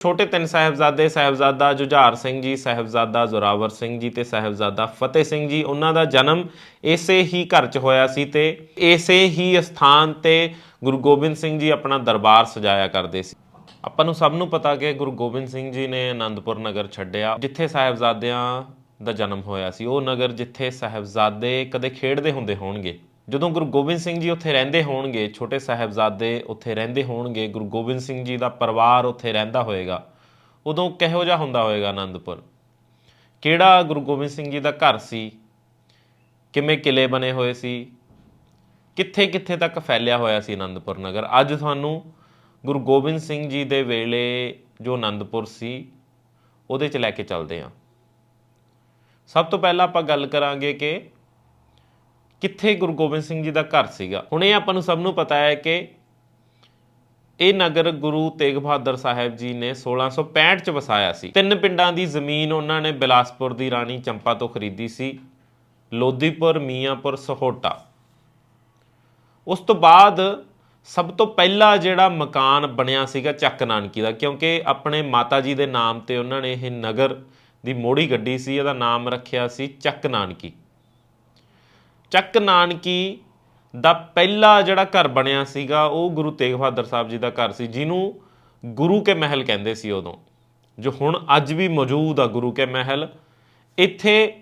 ਛੋਟੇ ਤਿੰਨ ਸਾਹਿਬਜ਼ਾਦੇ, ਸਾਹਿਬਜ਼ਾਦਾ ਜੁਝਾਰ ਸਿੰਘ ਜੀ, ਸਾਹਿਬਜ਼ਾਦਾ ਜ਼ੋਰਾਵਰ ਸਿੰਘ ਜੀ ਤੇ ਸਾਹਿਬਜ਼ਾਦਾ ਫਤਿਹ ਸਿੰਘ ਜੀ, ਉਹਨਾਂ ਦਾ ਜਨਮ ਇਸੇ ਹੀ ਘਰ 'ਚ ਹੋਇਆ ਸੀ ਤੇ ਇਸੇ ਹੀ ਸਥਾਨ ਤੇ ਗੁਰੂ ਗੋਬਿੰਦ ਸਿੰਘ ਜੀ ਆਪਣਾ ਦਰਬਾਰ ਸਜਾਇਆ ਕਰਦੇ ਸੀ। ਆਪਾਂ ਨੂੰ ਸਭ ਨੂੰ ਪਤਾ ਕਿ ਗੁਰੂ ਗੋਬਿੰਦ ਸਿੰਘ ਜੀ ਨੇ ਆਨੰਦਪੁਰ ਨਗਰ ਛੱਡਿਆ, ਜਿੱਥੇ ਸਾਹਿਬਜ਼ਾਦਿਆਂ ਦਾ ਜਨਮ ਹੋਇਆ ਸੀ। ਉਹ ਨਗਰ ਜਿੱਥੇ ਸਾਹਿਬਜ਼ਾਦੇ ਕਦੇ ਖੇਡਦੇ ਹੁੰਦੇ ਹੋਣਗੇ। ਜਦੋਂ ਗੁਰੂ ਗੋਬਿੰਦ ਸਿੰਘ ਜੀ ਉੱਥੇ ਰਹਿੰਦੇ ਹੋਣਗੇ, ਛੋਟੇ ਸਾਹਿਬਜ਼ਾਦੇ ਉੱਥੇ ਰਹਿੰਦੇ ਹੋਣਗੇ, ਗੁਰੂ ਗੋਬਿੰਦ ਸਿੰਘ ਜੀ ਦਾ ਪਰਿਵਾਰ ਉੱਥੇ ਰਹਿੰਦਾ ਹੋਏਗਾ, ਉਦੋਂ ਕਿਹੋ ਜਿਹਾ ਹੁੰਦਾ ਹੋਏਗਾ ਆਨੰਦਪੁਰ? ਕਿਹੜਾ ਗੁਰੂ ਗੋਬਿੰਦ ਸਿੰਘ ਜੀ ਦਾ ਘਰ ਸੀ? ਕਿਵੇਂ ਕਿਲੇ ਬਣੇ ਹੋਏ ਸੀ? ਕਿੱਥੇ ਕਿੱਥੇ ਤੱਕ ਫੈਲਿਆ ਹੋਇਆ ਸੀ ਆਨੰਦਪੁਰ ਨਗਰ? ਅੱਜ ਤੁਹਾਨੂੰ ਗੁਰੂ ਗੋਬਿੰਦ ਸਿੰਘ ਜੀ ਦੇ ਵੇਲੇ ਜੋ ਆਨੰਦਪੁਰ ਸੀ, ਉਹਦੇ ਚ ਲੈ ਕੇ ਚੱਲਦੇ ਹਾਂ। ਸਭ ਤੋਂ ਪਹਿਲਾਂ ਆਪਾਂ ਗੱਲ ਕਰਾਂਗੇ ਕਿ ਕਿੱਥੇ ਗੁਰੂ ਗੋਬਿੰਦ ਸਿੰਘ ਜੀ ਦਾ ਘਰ ਸੀਗਾ। ਹੁਣ ਇਹ ਆਪਾਂ ਨੂੰ ਸਭ ਨੂੰ ਪਤਾ ਹੈ ਕਿ ਇਹ ਨਗਰ ਗੁਰੂ ਤੇਗ ਬਹਾਦਰ ਸਾਹਿਬ ਜੀ ਨੇ 1665 ਚ ਵਸਾਇਆ ਸੀ। ਤਿੰਨ ਪਿੰਡਾਂ ਦੀ ਜ਼ਮੀਨ ਉਹਨਾਂ ਨੇ ਬਿਲਾਸਪੁਰ ਦੀ ਰਾਣੀ ਚੰਪਾ ਤੋਂ ਖਰੀਦੀ ਸੀ। ਲੋਧੀਪੁਰ ਮੀਆਂਪੁਰ, ਸਹੋਟਾ। ਉਸ ਤੋਂ ਬਾਅਦ ਸਭ ਤੋਂ ਪਹਿਲਾ ਜਿਹੜਾ ਮਕਾਨ ਬਣਿਆ ਸੀਗਾ ਚੱਕ ਨਾਨਕੀ ਦਾ, ਕਿਉਂਕਿ ਆਪਣੇ ਮਾਤਾ ਜੀ ਦੇ ਨਾਮ ਤੇ ਉਹਨਾਂ ਨੇ ਇਹ ਨਗਰ ਦੀ ਮੋੜੀ ਗੱਡੀ ਸੀ, ਇਹਦਾ ਨਾਮ ਰੱਖਿਆ ਸੀ ਚੱਕ ਨਾਨਕੀ। ਚੱਕ ਨਾਨਕੀ ਦਾ ਪਹਿਲਾ ਜਿਹੜਾ ਘਰ ਬਣਿਆ ਸੀਗਾ, ਉਹ ਗੁਰੂ ਤੇਗ ਬਹਾਦਰ ਸਾਹਿਬ ਜੀ ਦਾ ਘਰ ਸੀ, ਜਿਹਨੂੰ ਗੁਰੂ ਕੇ ਮਹਿਲ ਕਹਿੰਦੇ ਸੀ ਉਦੋਂ। ਜੋ ਹੁਣ ਅੱਜ ਵੀ ਮੌਜੂਦ ਆ ਗੁਰੂ ਕੇ ਮਹਿਲ। ਇੱਥੇ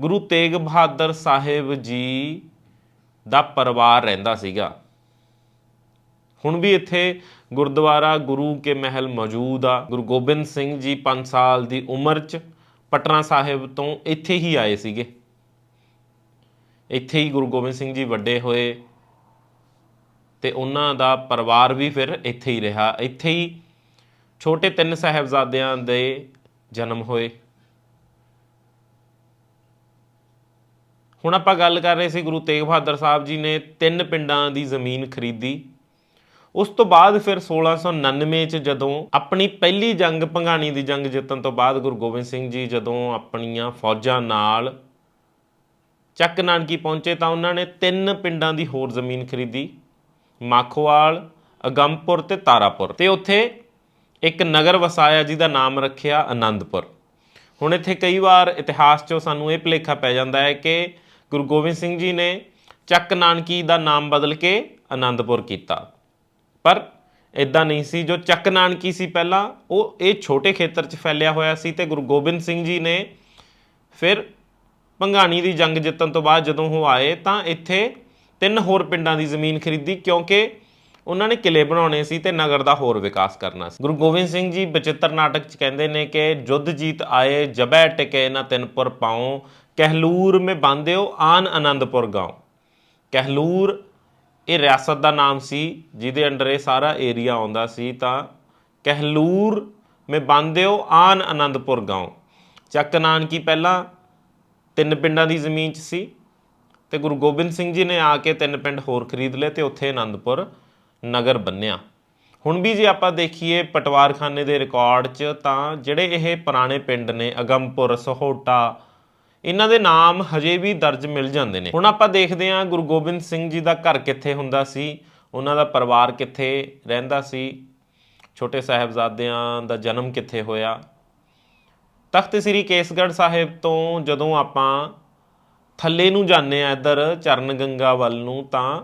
ਗੁਰੂ ਤੇਗ ਬਹਾਦਰ ਸਾਹਿਬ ਜੀ ਦਾ ਪਰਿਵਾਰ ਰਹਿੰਦਾ ਸੀਗਾ। ਹੁਣ ਵੀ ਇੱਥੇ ਗੁਰਦੁਆਰਾ ਗੁਰੂ ਕੇ ਮਹਿਲ ਮੌਜੂਦ ਆ। ਗੁਰੂ ਗੋਬਿੰਦ ਸਿੰਘ ਜੀ 5 ਸਾਲ ਦੀ ਉਮਰ 'ਚ ਪਟਨਾ ਸਾਹਿਬ ਤੋਂ ਇੱਥੇ ਹੀ ਆਏ ਸੀਗੇ। ਇੱਥੇ ਹੀ ਗੁਰੂ ਗੋਬਿੰਦ ਸਿੰਘ ਜੀ ਵੱਡੇ ਹੋਏ ਤੇ ਉਹਨਾਂ ਦਾ ਪਰਿਵਾਰ ਵੀ ਫਿਰ ਇੱਥੇ ਹੀ ਰਿਹਾ। ਇੱਥੇ ਹੀ ਛੋਟੇ ਤਿੰਨ ਸਾਹਿਬਜ਼ਾਦਿਆਂ ਦੇ ਜਨਮ ਹੋਏ। ਹੁਣ ਆਪਾਂ ਗੱਲ ਕਰ ਰਹੇ ਸੀ ਗੁਰੂ ਤੇਗ ਬਹਾਦਰ ਸਾਹਿਬ ਜੀ ਨੇ ਤਿੰਨ ਪਿੰਡਾਂ ਦੀ ਜ਼ਮੀਨ ਖਰੀਦੀ। ਉਸ ਤੋਂ ਬਾਅਦ ਫਿਰ 1699 ਚ ਜਦੋਂ ਆਪਣੀ ਪਹਿਲੀ ਜੰਗ ਭੰਗਾਣੀ ਦੀ ਜੰਗ ਜਿੱਤਣ ਤੋਂ ਬਾਅਦ ਗੁਰੂ ਗੋਬਿੰਦ ਸਿੰਘ ਜੀ ਜਦੋਂ ਆਪਣੀਆਂ ਫੌਜਾਂ ਨਾਲ ਚੱਕ ਨਾਨਕੀ ਪਹੁੰਚੇ ਤਾਂ ਉਹਨਾਂ ਨੇ ਤਿੰਨ ਪਿੰਡਾਂ ਦੀ ਹੋਰ ਜ਼ਮੀਨ ਖਰੀਦੀ, ਮਾਖੋਵਾਲ ਅਗੰਮਪੁਰ ਤੇ ਤਾਰਾਪੁਰ। ਤੇ ਉੱਥੇ ਇੱਕ ਨਗਰ ਵਸਾਇਆ ਜਿਹਦਾ ਨਾਮ ਰੱਖਿਆ ਆਨੰਦਪੁਰ ਹੁਣ ਇੱਥੇ ਕਈ ਵਾਰ ਇਤਿਹਾਸ 'ਚੋਂ ਸਾਨੂੰ ਇਹ ਭੁਲੇਖਾ ਪੈ ਜਾਂਦਾ ਹੈ ਕਿ ਗੁਰੂ ਗੋਬਿੰਦ ਸਿੰਘ ਜੀ ਨੇ ਚੱਕ ਨਾਨਕੀ ਦਾ ਨਾਮ ਬਦਲ ਕੇ ਆਨੰਦਪੁਰ ਕੀਤਾ। ਪਰ ਇਦਾਂ ਨਹੀਂ ਸੀ, ਜੋ ਚੱਕ ਨਾਨਕੀ ਸੀ ਪਹਿਲਾਂ, ਉਹ ਇਹ ਛੋਟੇ ਖੇਤਰ 'ਚ ਫੈਲਿਆ ਹੋਇਆ ਸੀ ਤੇ ਗੁਰੂ ਗੋਬਿੰਦ ਸਿੰਘ ਜੀ ਨੇ ਫਿਰ ਭੰਗਾਣੀ ਦੀ ਜੰਗ ਜਿੱਤਣ ਤੋਂ ਬਾਅਦ ਜਦੋਂ ਉਹ ਆਏ ਤਾਂ ਇੱਥੇ ਤਿੰਨ ਹੋਰ ਪਿੰਡਾਂ ਦੀ ਜ਼ਮੀਨ ਖਰੀਦੀ ਕਿਉਂਕਿ ਉਹਨਾਂ ਨੇ ਕਿਲੇ ਬਣਾਉਣੇ ਸੀ ਤੇ ਨਗਰ ਦਾ ਹੋਰ ਵਿਕਾਸ ਕਰਨਾ ਸੀ। ਗੁਰੂ ਗੋਬਿੰਦ ਸਿੰਘ ਜੀ ਬਚਿੱਤਰ ਨਾਟਕ 'ਚ ਕਹਿੰਦੇ ਨੇ ਕਿ ਜੁੱਧ ਜੀਤ ਆਏ, ਜਬੈ ਟਿਕੇ ਨਾ ਤਿੰਨਪੁਰ ਪਾਉ, ਕਹਿਲੂਰ ਮੇ ਬੰਦਿਓ ਆਨ ਆਨੰਦਪੁਰ ਗਾਉ। ਕਹਿਲੂਰ, ਇਹ ਰਿਆਸਤ ਦਾ ਨਾਮ ਸੀ, ਜਿਹਦੇ ਅੰਡਰ ਇਹ ਸਾਰਾ ਏਰੀਆ ਆਉਂਦਾ ਸੀ ਤਾਂ ਕਹਿਲੂਰ ਮੇ ਬੰਦਿਓ ਆਨ ਆਨੰਦਪੁਰ ਗਾਉ। ਚੱਕ ਨਾਨਕੀ ਪਹਿਲਾਂ ਤਿੰਨ ਪਿੰਡਾਂ ਦੀ ਜ਼ਮੀਨ 'ਚ ਸੀ ਤੇ ਗੁਰੂ ਗੋਬਿੰਦ ਸਿੰਘ ਜੀ ਨੇ ਆ ਕੇ ਤਿੰਨ ਪਿੰਡ ਹੋਰ ਖਰੀਦ ਲਏ ਤੇ ਉੱਥੇ ਆਨੰਦਪੁਰ ਨਗਰ ਬੰਨਿਆ। ਹੁਣ ਵੀ ਜੇ ਆਪਾਂ ਦੇਖੀਏ ਪਟਵਾਰਖਾਨੇ ਦੇ ਰਿਕਾਰਡ 'ਚ ਤਾਂ ਜਿਹੜੇ ਇਹ ਪੁਰਾਣੇ ਪਿੰਡ ਨੇ ਅਗੰਮਪੁਰ ਸਹੋਟਾ, ਇਹਨਾਂ ਦੇ ਨਾਮ ਹਜੇ ਵੀ ਦਰਜ ਮਿਲ ਜਾਂਦੇ ਨੇ। ਹੁਣ ਆਪਾਂ ਦੇਖਦੇ ਹਾਂ ਗੁਰੂ ਗੋਬਿੰਦ ਸਿੰਘ ਜੀ ਦਾ ਘਰ ਕਿੱਥੇ ਹੁੰਦਾ ਸੀ, ਉਹਨਾਂ ਦਾ ਪਰਿਵਾਰ ਕਿੱਥੇ ਰਹਿੰਦਾ ਸੀ, ਛੋਟੇ ਸਾਹਿਬਜ਼ਾਦਿਆਂ ਦਾ ਜਨਮ ਕਿੱਥੇ ਹੋਇਆ ਤਖਤ ਸ੍ਰੀ ਕੇਸਗੜ੍ਹ ਸਾਹਿਬ ਤੋਂ ਜਦੋਂ ਆਪਾਂ ਥੱਲੇ ਨੂੰ ਜਾਂਦੇ ਆ ਇੱਧਰ ਚਰਨ ਗੰਗਾ ਵੱਲ ਨੂੰ, ਤਾਂ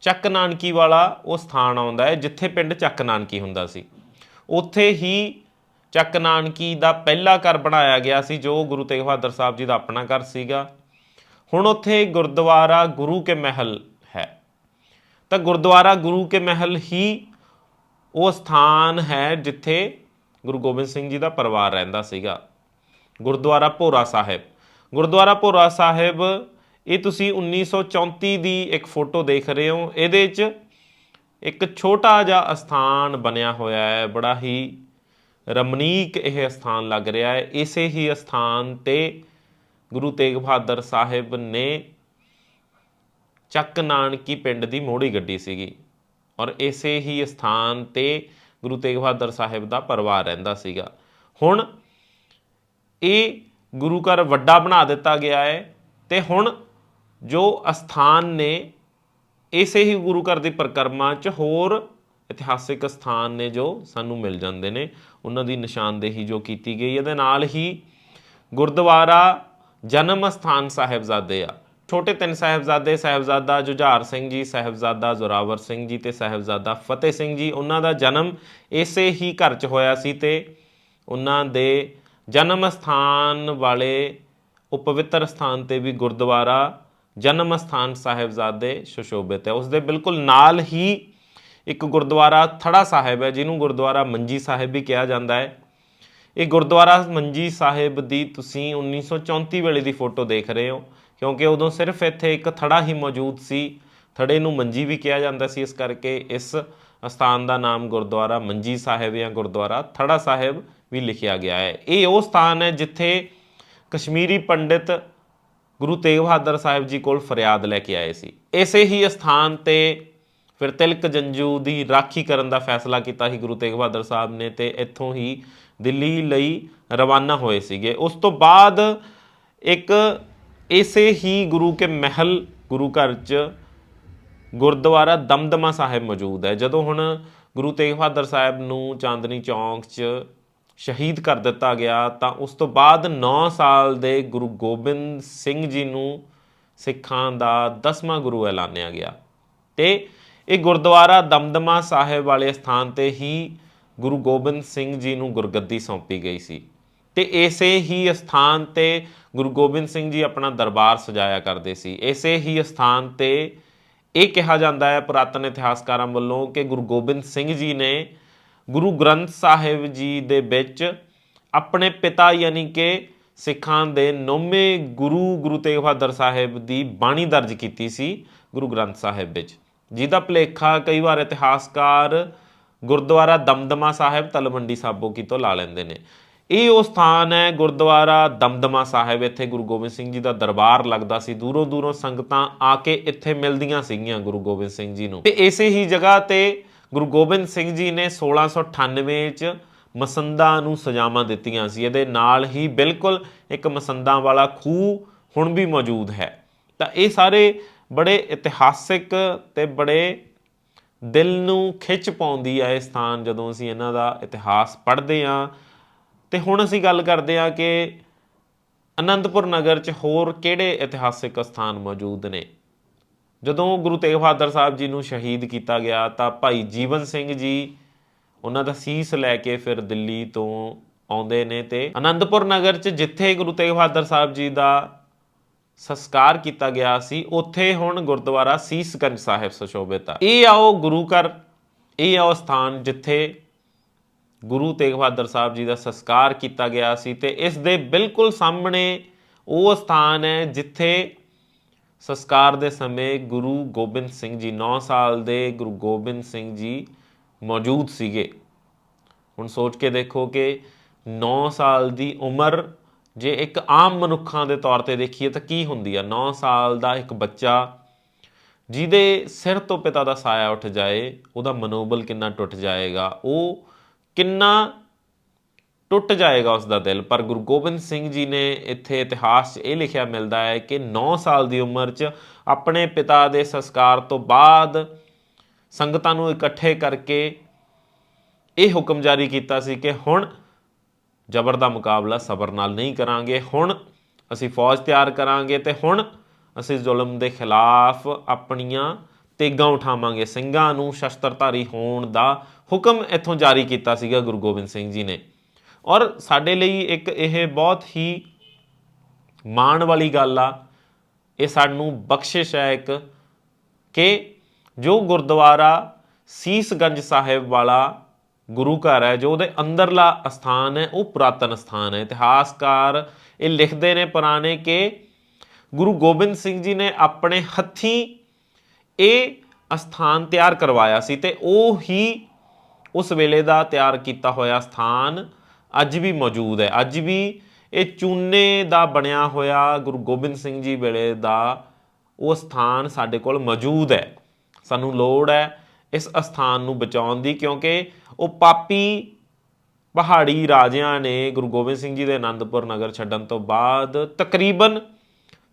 ਚੱਕ ਨਾਨਕੀ ਵਾਲਾ ਉਹ ਸਥਾਨ ਆਉਂਦਾ ਹੈ, ਜਿੱਥੇ ਪਿੰਡ ਚੱਕ ਨਾਨਕੀ ਹੁੰਦਾ ਸੀ। ਉੱਥੇ ਹੀ ਚੱਕ ਨਾਨਕੀ ਦਾ ਪਹਿਲਾ ਘਰ ਬਣਾਇਆ ਗਿਆ ਸੀ, ਜੋ ਗੁਰੂ ਤੇਗ ਬਹਾਦਰ ਸਾਹਿਬ ਜੀ ਦਾ ਆਪਣਾ ਘਰ ਸੀਗਾ। ਹੁਣ ਉੱਥੇ ਗੁਰਦੁਆਰਾ ਗੁਰੂ ਕੇ ਮਹਿਲ ਹੈ। ਤਾਂ ਗੁਰਦੁਆਰਾ ਗੁਰੂ ਕੇ ਮਹਿਲ ਹੀ ਉਹ ਸਥਾਨ ਹੈ, ਜਿੱਥੇ ਗੁਰੂ ਗੋਬਿੰਦ ਸਿੰਘ ਜੀ ਦਾ ਪਰਿਵਾਰ ਰਹਿੰਦਾ ਸੀਗਾ। ਗੁਰਦੁਆਰਾ ਭੋਰਾ ਸਾਹਿਬ। ਗੁਰਦੁਆਰਾ ਭੋਰਾ ਸਾਹਿਬ, ਇਹ ਤੁਸੀਂ 1934 ਦੀ ਇੱਕ ਫੋਟੋ ਦੇਖ ਰਹੇ ਹੋ। ਇਹਦੇ 'ਚ ਇੱਕ ਛੋਟਾ ਜਿਹਾ ਅਸਥਾਨ ਬਣਿਆ ਹੋਇਆ ਹੈ। ਬੜਾ ਹੀ ਰਮਣੀਕ ਇਹ ਸਥਾਨ ਲੱਗ ਰਿਹਾ ਹੈ। ਇਸੇ ਹੀ ਸਥਾਨ ਤੇ ਗੁਰੂ ਤੇਗ ਬਹਾਦਰ ਸਾਹਿਬ ਨੇ ਚੱਕ ਨਾਨਕੀ ਪਿੰਡ ਦੀ ਮੋੜੀ ਗੱਡੀ ਸੀਗੀ। ਔਰ ਇਸੇ ਹੀ ਸਥਾਨ ਤੇ ਗੁਰੂ ਤੇਗ ਬਹਾਦਰ ਸਾਹਿਬ ਦਾ ਪਰਿਵਾਰ ਰਹਿੰਦਾ ਸੀਗਾ। ਹੁਣ ਇਹ ਗੁਰੂ ਘਰ ਵੱਡਾ ਬਣਾ ਦਿੱਤਾ ਗਿਆ ਹੈ ਤੇ ਹੁਣ ਜੋ ਅਸਥਾਨ ਨੇ, ਇਸੇ ਹੀ ਗੁਰੂ ਘਰ ਦੀ ਪਰਿਕਰਮਾ ਚ ਹੋਰ ਇਤਿਹਾਸਿਕ ਸਥਾਨ ਨੇ ਜੋ ਸਾਨੂੰ ਮਿਲ ਜਾਂਦੇ ਨੇ। ਉਹਨਾਂ ਦੀ ਨਿਸ਼ਾਨਦੇਹੀ ਜੋ ਕੀਤੀ ਗਈ, ਇਹਦੇ ਨਾਲ ਹੀ ਗੁਰਦੁਆਰਾ ਜਨਮ ਸਥਾਨ ਸਾਹਿਬਜ਼ਾਦੇ ਆ। ਛੋਟੇ ਤਿੰਨ ਸਾਹਿਬਜ਼ਾਦੇ, ਸਾਹਿਬਜ਼ਾਦਾ ਜੁਝਾਰ ਸਿੰਘ ਜੀ, ਸਾਹਿਬਜ਼ਾਦਾ ਜ਼ੋਰਾਵਰ ਸਿੰਘ ਜੀ ਤੇ ਸਾਹਿਬਜ਼ਾਦਾ ਫਤਿਹ ਸਿੰਘ ਜੀ, ਉਹਨਾਂ ਦਾ ਜਨਮ ਇਸੇ ਹੀ ਘਰ 'ਚ ਹੋਇਆ ਸੀ ਤੇ ਉਹਨਾਂ ਦੇ ਜਨਮ ਸਥਾਨ ਵਾਲੇ ਉਪਵਿੱਤਰ ਪਵਿੱਤਰ ਸਥਾਨ ਤੇ ਵੀ ਗੁਰਦੁਆਰਾ ਜਨਮ ਸਥਾਨ ਸਾਹਿਬਜ਼ਾਦੇ ਸੁਸ਼ੋਭਿਤ ਹੈ। ਉਸ ਦੇ ਬਿਲਕੁਲ ਨਾਲ ਹੀ ਇੱਕ ਗੁਰਦੁਆਰਾ ਥੜਾ ਸਾਹਿਬ ਹੈ, ਜਿਹਨੂੰ ਗੁਰਦੁਆਰਾ ਮੰਜੀ ਸਾਹਿਬ ਵੀ ਕਿਹਾ ਜਾਂਦਾ ਹੈ। ਇਹ ਗੁਰਦੁਆਰਾ ਮੰਜੀ ਸਾਹਿਬ ਦੀ ਤੁਸੀਂ 1934 ਵੇਲੇ ਦੀ ਫੋਟੋ ਦੇਖ ਰਹੇ ਹੋ। ਕਿਉਂਕਿ ਉਦੋਂ ਸਿਰਫ ਇੱਥੇ ਇੱਕ ਥੜਾ ਹੀ ਮੌਜੂਦ ਸੀ। ਥੜੇ ਨੂੰ ਮੰਜੀ ਵੀ ਕਿਹਾ ਜਾਂਦਾ ਸੀ। ਇਸ ਕਰਕੇ ਇਸ ਸਥਾਨ ਦਾ ਨਾਮ ਗੁਰਦੁਆਰਾ ਮੰਜੀ ਸਾਹਿਬ ਜਾਂ ਗੁਰਦੁਆਰਾ ਥੜਾ ਸਾਹਿਬ ਵੀ ਲਿਖਿਆ ਗਿਆ ਹੈ। ਇਹ ਉਹ ਸਥਾਨ ਹੈ ਜਿੱਥੇ ਕਸ਼ਮੀਰੀ ਪੰਡਿਤ ਗੁਰੂ ਤੇਗ ਬਹਾਦਰ ਸਾਹਿਬ ਜੀ ਕੋਲ ਫਰਿਆਦ ਲੈ ਕੇ ਆਏ ਸੀ। ਇਸੇ ਹੀ ਸਥਾਨ ਤੇ ਫਿਰ ਤਿਲਕ ਜੰਜੂ ਦੀ ਰਾਖੀ ਕਰਨ ਦਾ ਫੈਸਲਾ ਕੀਤਾ ਸੀ ਗੁਰੂ ਤੇਗ ਬਹਾਦਰ ਸਾਹਿਬ ਨੇ ਤੇ ਇੱਥੋਂ ਹੀ ਦਿੱਲੀ ਲਈ ਰਵਾਨਾ ਹੋਏ ਸੀਗੇ। ਉਸ ਤੋਂ ਬਾਅਦ ਇੱਕ ਇਸੇ ਹੀ ਗੁਰੂ ਕੇ ਮਹਿਲ, ਗੁਰੂ ਘਰ 'ਚ ਗੁਰਦੁਆਰਾ ਦਮਦਮਾ ਸਾਹਿਬ ਮੌਜੂਦ ਹੈ। ਜਦੋਂ ਹੁਣ ਗੁਰੂ ਤੇਗ ਬਹਾਦਰ ਸਾਹਿਬ ਨੂੰ ਚਾਂਦਨੀ ਚੌਂਕ 'ਚ ਸ਼ਹੀਦ ਕਰ ਦਿੱਤਾ ਗਿਆ, ਤਾਂ ਉਸ ਤੋਂ ਬਾਅਦ 9 ਸਾਲ ਦੇ ਗੁਰੂ ਗੋਬਿੰਦ ਸਿੰਘ ਜੀ ਨੂੰ ਸਿੱਖਾਂ ਦਾ 10ਵਾਂ ਗੁਰੂ ਐਲਾਨਿਆ ਗਿਆ। ਤੇ ਇਹ ਗੁਰਦੁਆਰਾ ਦਮਦਮਾ ਸਾਹਿਬ ਵਾਲੇ ਸਥਾਨ ਤੇ ਹੀ ਗੁਰੂ ਗੋਬਿੰਦ ਸਿੰਘ ਜੀ ਨੂੰ ਗੁਰਗੱਦੀ ਸੌਂਪੀ ਗਈ ਸੀ। ਤੇ ਇਸੇ ਹੀ ਸਥਾਨ ਤੇ ਗੁਰੂ ਗੋਬਿੰਦ ਸਿੰਘ ਜੀ ਆਪਣਾ ਦਰਬਾਰ ਸਜਾਇਆ ਕਰਦੇ ਸੀ। ਇਸੇ ਹੀ ਸਥਾਨ ਤੇ ਇਹ ਕਿਹਾ ਜਾਂਦਾ ਹੈ ਪੁਰਾਤਨ ਇਤਿਹਾਸਕਾਰਾਂ ਵੱਲੋਂ ਕਿ ਗੁਰੂ ਗੋਬਿੰਦ ਸਿੰਘ ਜੀ ਨੇ ਗੁਰੂ ਗ੍ਰੰਥ ਸਾਹਿਬ ਜੀ ਦੇ ਵਿੱਚ ਆਪਣੇ ਪਿਤਾ ਯਾਨੀ ਕਿ ਸਿੱਖਾਂ ਦੇ ਨੌਵੇਂ ਗੁਰੂ ਗੁਰੂ ਤੇਗ ਬਹਾਦਰ ਸਾਹਿਬ ਦੀ ਬਾਣੀ ਦਰਜ ਕੀਤੀ ਸੀ ਗੁਰੂ ਗ੍ਰੰਥ ਸਾਹਿਬ ਵਿੱਚ। ਜਿਹਦਾ ਭਲੇਖਾ ਕਈ ਵਾਰ ਇਤਿਹਾਸਕਾਰ ਗੁਰਦੁਆਰਾ ਦਮਦਮਾ ਸਾਹਿਬ ਤਲਵੰਡੀ ਸਾਬੋ ਕੀ ਤੋਂ ਲਾ ਲੈਂਦੇ ਨੇ। ਇਹ ਉਹ ਸਥਾਨ ਹੈ ਗੁਰਦੁਆਰਾ ਦਮਦਮਾ ਸਾਹਿਬ, ਇੱਥੇ ਗੁਰੂ ਗੋਬਿੰਦ ਸਿੰਘ ਜੀ ਦਾ ਦਰਬਾਰ ਲੱਗਦਾ ਸੀ। ਦੂਰੋਂ ਦੂਰੋਂ ਸੰਗਤਾਂ ਆ ਕੇ ਇੱਥੇ ਮਿਲਦੀਆਂ ਸੀਗੀਆਂ ਗੁਰੂ ਗੋਬਿੰਦ ਸਿੰਘ ਜੀ ਨੂੰ। ਤੇ ਇਸੇ ਹੀ ਜਗ੍ਹਾ ਤੇ ਗੁਰੂ ਗੋਬਿੰਦ ਸਿੰਘ ਜੀ ਨੇ 1698 ਚ ਮਸੰਦਾਂ ਨੂੰ ਸਜ਼ਾਵਾਂ ਦਿੱਤੀਆਂ ਸੀ। ਇਹਦੇ ਨਾਲ ਹੀ ਬਿਲਕੁਲ ਇੱਕ ਮਸੰਦਾਂ ਵਾਲਾ ਖੂਹ ਹੁਣ ਵੀ ਮੌਜੂਦ ਹੈ। ਤਾਂ ਇਹ ਸਾਰੇ ਬੜੇ ਇਤਿਹਾਸਿਕ ਤੇ ਬੜੇ ਦਿਲ ਨੂੰ ਖਿੱਚ ਪਾਉਂਦੀ ਹੈ ਇਹ ਸਥਾਨ ਜਦੋਂ ਅਸੀਂ ਇਹਨਾਂ ਦਾ ਇਤਿਹਾਸ ਪੜ੍ਹਦੇ ਹਾਂ। ਤੇ ਹੁਣ ਅਸੀਂ ਗੱਲ ਕਰਦੇ ਹਾਂ ਕਿ ਅਨੰਦਪੁਰ ਨਗਰ 'ਚ ਹੋਰ ਕਿਹੜੇ ਇਤਿਹਾਸਿਕ ਸਥਾਨ ਮੌਜੂਦ ਨੇ? ਜਦੋਂ ਗੁਰੂ ਤੇਗ ਬਹਾਦਰ ਸਾਹਿਬ ਜੀ ਨੂੰ ਸ਼ਹੀਦ ਕੀਤਾ ਗਿਆ ਤਾਂ ਭਾਈ ਜੀਵਨ ਸਿੰਘ ਜੀ ਉਹਨਾਂ ਦਾ ਸੀਸ ਲੈ ਕੇ ਫਿਰ ਦਿੱਲੀ ਤੋਂ ਆਉਂਦੇ ਨੇ ਤੇ ਅਨੰਦਪੁਰ ਨਗਰ 'ਚ ਜਿੱਥੇ ਗੁਰੂ ਤੇਗ ਬਹਾਦਰ ਸਾਹਿਬ ਜੀ ਦਾ ਸੰਸਕਾਰ ਕੀਤਾ ਗਿਆ ਸੀ, ਉੱਥੇ ਹੁਣ ਗੁਰਦੁਆਰਾ ਸੀਸਗੰਜ ਸਾਹਿਬ ਸੁਸ਼ੋਭਿਤ ਆ। ਇਹ ਆਓ ਗੁਰੂ ਘਰ, ਇਹ ਆਓ ਸਥਾਨ ਜਿੱਥੇ ਗੁਰੂ ਤੇਗ ਬਹਾਦਰ ਸਾਹਿਬ ਜੀ ਦਾ ਸੰਸਕਾਰ ਕੀਤਾ ਗਿਆ ਸੀ ਤੇ ਇਸ ਦੇ ਬਿਲਕੁਲ ਸਾਹਮਣੇ ਉਹ ਸਥਾਨ ਹੈ ਜਿੱਥੇ ਸੰਸਕਾਰ ਦੇ ਸਮੇਂ ਗੁਰੂ ਗੋਬਿੰਦ ਸਿੰਘ ਜੀ 9 ਸਾਲ ਦੇ ਗੁਰੂ ਗੋਬਿੰਦ ਸਿੰਘ ਜੀ ਮੌਜੂਦ ਸੀਗੇ। ਹੁਣ ਸੋਚ ਕੇ ਦੇਖੋ ਕਿ 9 ਸਾਲ ਦੀ ਉਮਰ ਜੇ ਇੱਕ ਆਮ ਮਨੁੱਖਾਂ ਦੇ ਤੌਰ ਤੇ ਦੇਖੀਏ ਤਾਂ ਕੀ ਹੁੰਦੀ ਆ? 9 ਸਾਲ ਦਾ ਇੱਕ ਬੱਚਾ ਜਿਹਦੇ ਸਿਰ ਤੋਂ ਪਿਤਾ ਦਾ ਸਾਇਆ ਉੱਠ ਜਾਏ, ਉਹਦਾ ਮਨੋਬਲ ਕਿੰਨਾ ਟੁੱਟ ਜਾਏਗਾ? ਉਹ ਕਿੰਨਾ ਟੁੱਟ ਜਾਏਗਾ ਉਸ ਦਾ ਦਿਲ? ਪਰ ਗੁਰੂ ਗੋਬਿੰਦ ਸਿੰਘ ਜੀ ਨੇ ਇੱਥੇ ਇਤਿਹਾਸ 'ਚ ਇਹ ਲਿਖਿਆ, ਮਿਲਦਾ ਹੈ ਕਿ 9 ਸਾਲ ਦੀ ਉਮਰ 'ਚ ਆਪਣੇ ਪਿਤਾ ਦੇ ਸੰਸਕਾਰ ਤੋਂ ਬਾਅਦ ਸੰਗਤਾਂ ਨੂੰ ਇਕੱਠੇ ਕਰਕੇ ਇਹ ਹੁਕਮ ਜਾਰੀ ਕੀਤਾ ਸੀ ਕਿ ਹੁਣ ਜ਼ਬਰ ਦਾ ਮੁਕਾਬਲਾ ਸਬਰ ਨਾਲ ਨਹੀਂ ਕਰਾਂਗੇ, ਹੁਣ ਅਸੀਂ ਫੌਜ ਤਿਆਰ ਕਰਾਂਗੇ ਤੇ ਹੁਣ ਅਸੀਂ ਜ਼ੁਲਮ ਦੇ ਖਿਲਾਫ ਆਪਣੀਆਂ ਤੇਗਾਂ ਉਠਾਵਾਂਗੇ। ਸਿੰਘਾਂ ਨੂੰ ਸ਼ਸਤਰਧਾਰੀ ਹੋਣ ਦਾ ਹੁਕਮ ਇੱਥੋਂ ਜਾਰੀ ਕੀਤਾ ਸੀਗਾ ਗੁਰੂ ਗੋਬਿੰਦ ਸਿੰਘ ਜੀ ਨੇ। ਔਰ ਸਾਡੇ ਲਈ ਇੱਕ ਇਹ ਬਹੁਤ ਹੀ ਮਾਣ ਵਾਲੀ ਗੱਲ ਆ, ਇਹ ਸਾਨੂੰ ਬਖਸ਼ਿਸ਼ ਹੈ ਇੱਕ ਕਿ ਜੋ ਗੁਰਦੁਆਰਾ ਸੀਸਗੰਜ ਸਾਹਿਬ ਵਾਲਾ ਗੁਰੂ ਘਰ ਹੈ, ਜੋ ਉਹਦੇ ਅੰਦਰਲਾ ਅਸਥਾਨ ਹੈ, ਉਹ ਪੁਰਾਤਨ ਸਥਾਨ ਹੈ। ਇਤਿਹਾਸਕਾਰ ਇਹ ਲਿਖਦੇ ਨੇ ਪੁਰਾਣੇ ਕਿ ਗੁਰੂ ਗੋਬਿੰਦ ਸਿੰਘ ਜੀ ਨੇ ਆਪਣੇ ਹੱਥੀਂ ਇਹ ਅਸਥਾਨ ਤਿਆਰ ਕਰਵਾਇਆ ਸੀ ਤੇ ਉਹ ਹੀ ਉਸ ਵੇਲੇ ਦਾ ਤਿਆਰ ਕੀਤਾ ਹੋਇਆ ਸਥਾਨ ਅੱਜ ਵੀ ਮੌਜੂਦ ਹੈ। ਅੱਜ ਵੀ ਇਹ ਚੂਨੇ ਦਾ ਬਣਿਆ ਹੋਇਆ ਗੁਰੂ ਗੋਬਿੰਦ ਸਿੰਘ ਜੀ ਵੇਲੇ ਦਾ ਉਹ ਸਥਾਨ ਸਾਡੇ ਕੋਲ ਮੌਜੂਦ ਹੈ। ਸਾਨੂੰ ਲੋੜ ਹੈ ਇਸ ਅਸਥਾਨ ਨੂੰ ਬਚਾਉਣ ਦੀ ਕਿਉਂਕਿ ਉਹ ਪਾਪੀ ਪਹਾੜੀ ਰਾਜਿਆਂ ਨੇ ਗੁਰੂ ਗੋਬਿੰਦ ਸਿੰਘ ਜੀ ਦੇ ਆਨੰਦਪੁਰ ਨਗਰ ਛੱਡਣ ਤੋਂ ਬਾਅਦ ਤਕਰੀਬਨ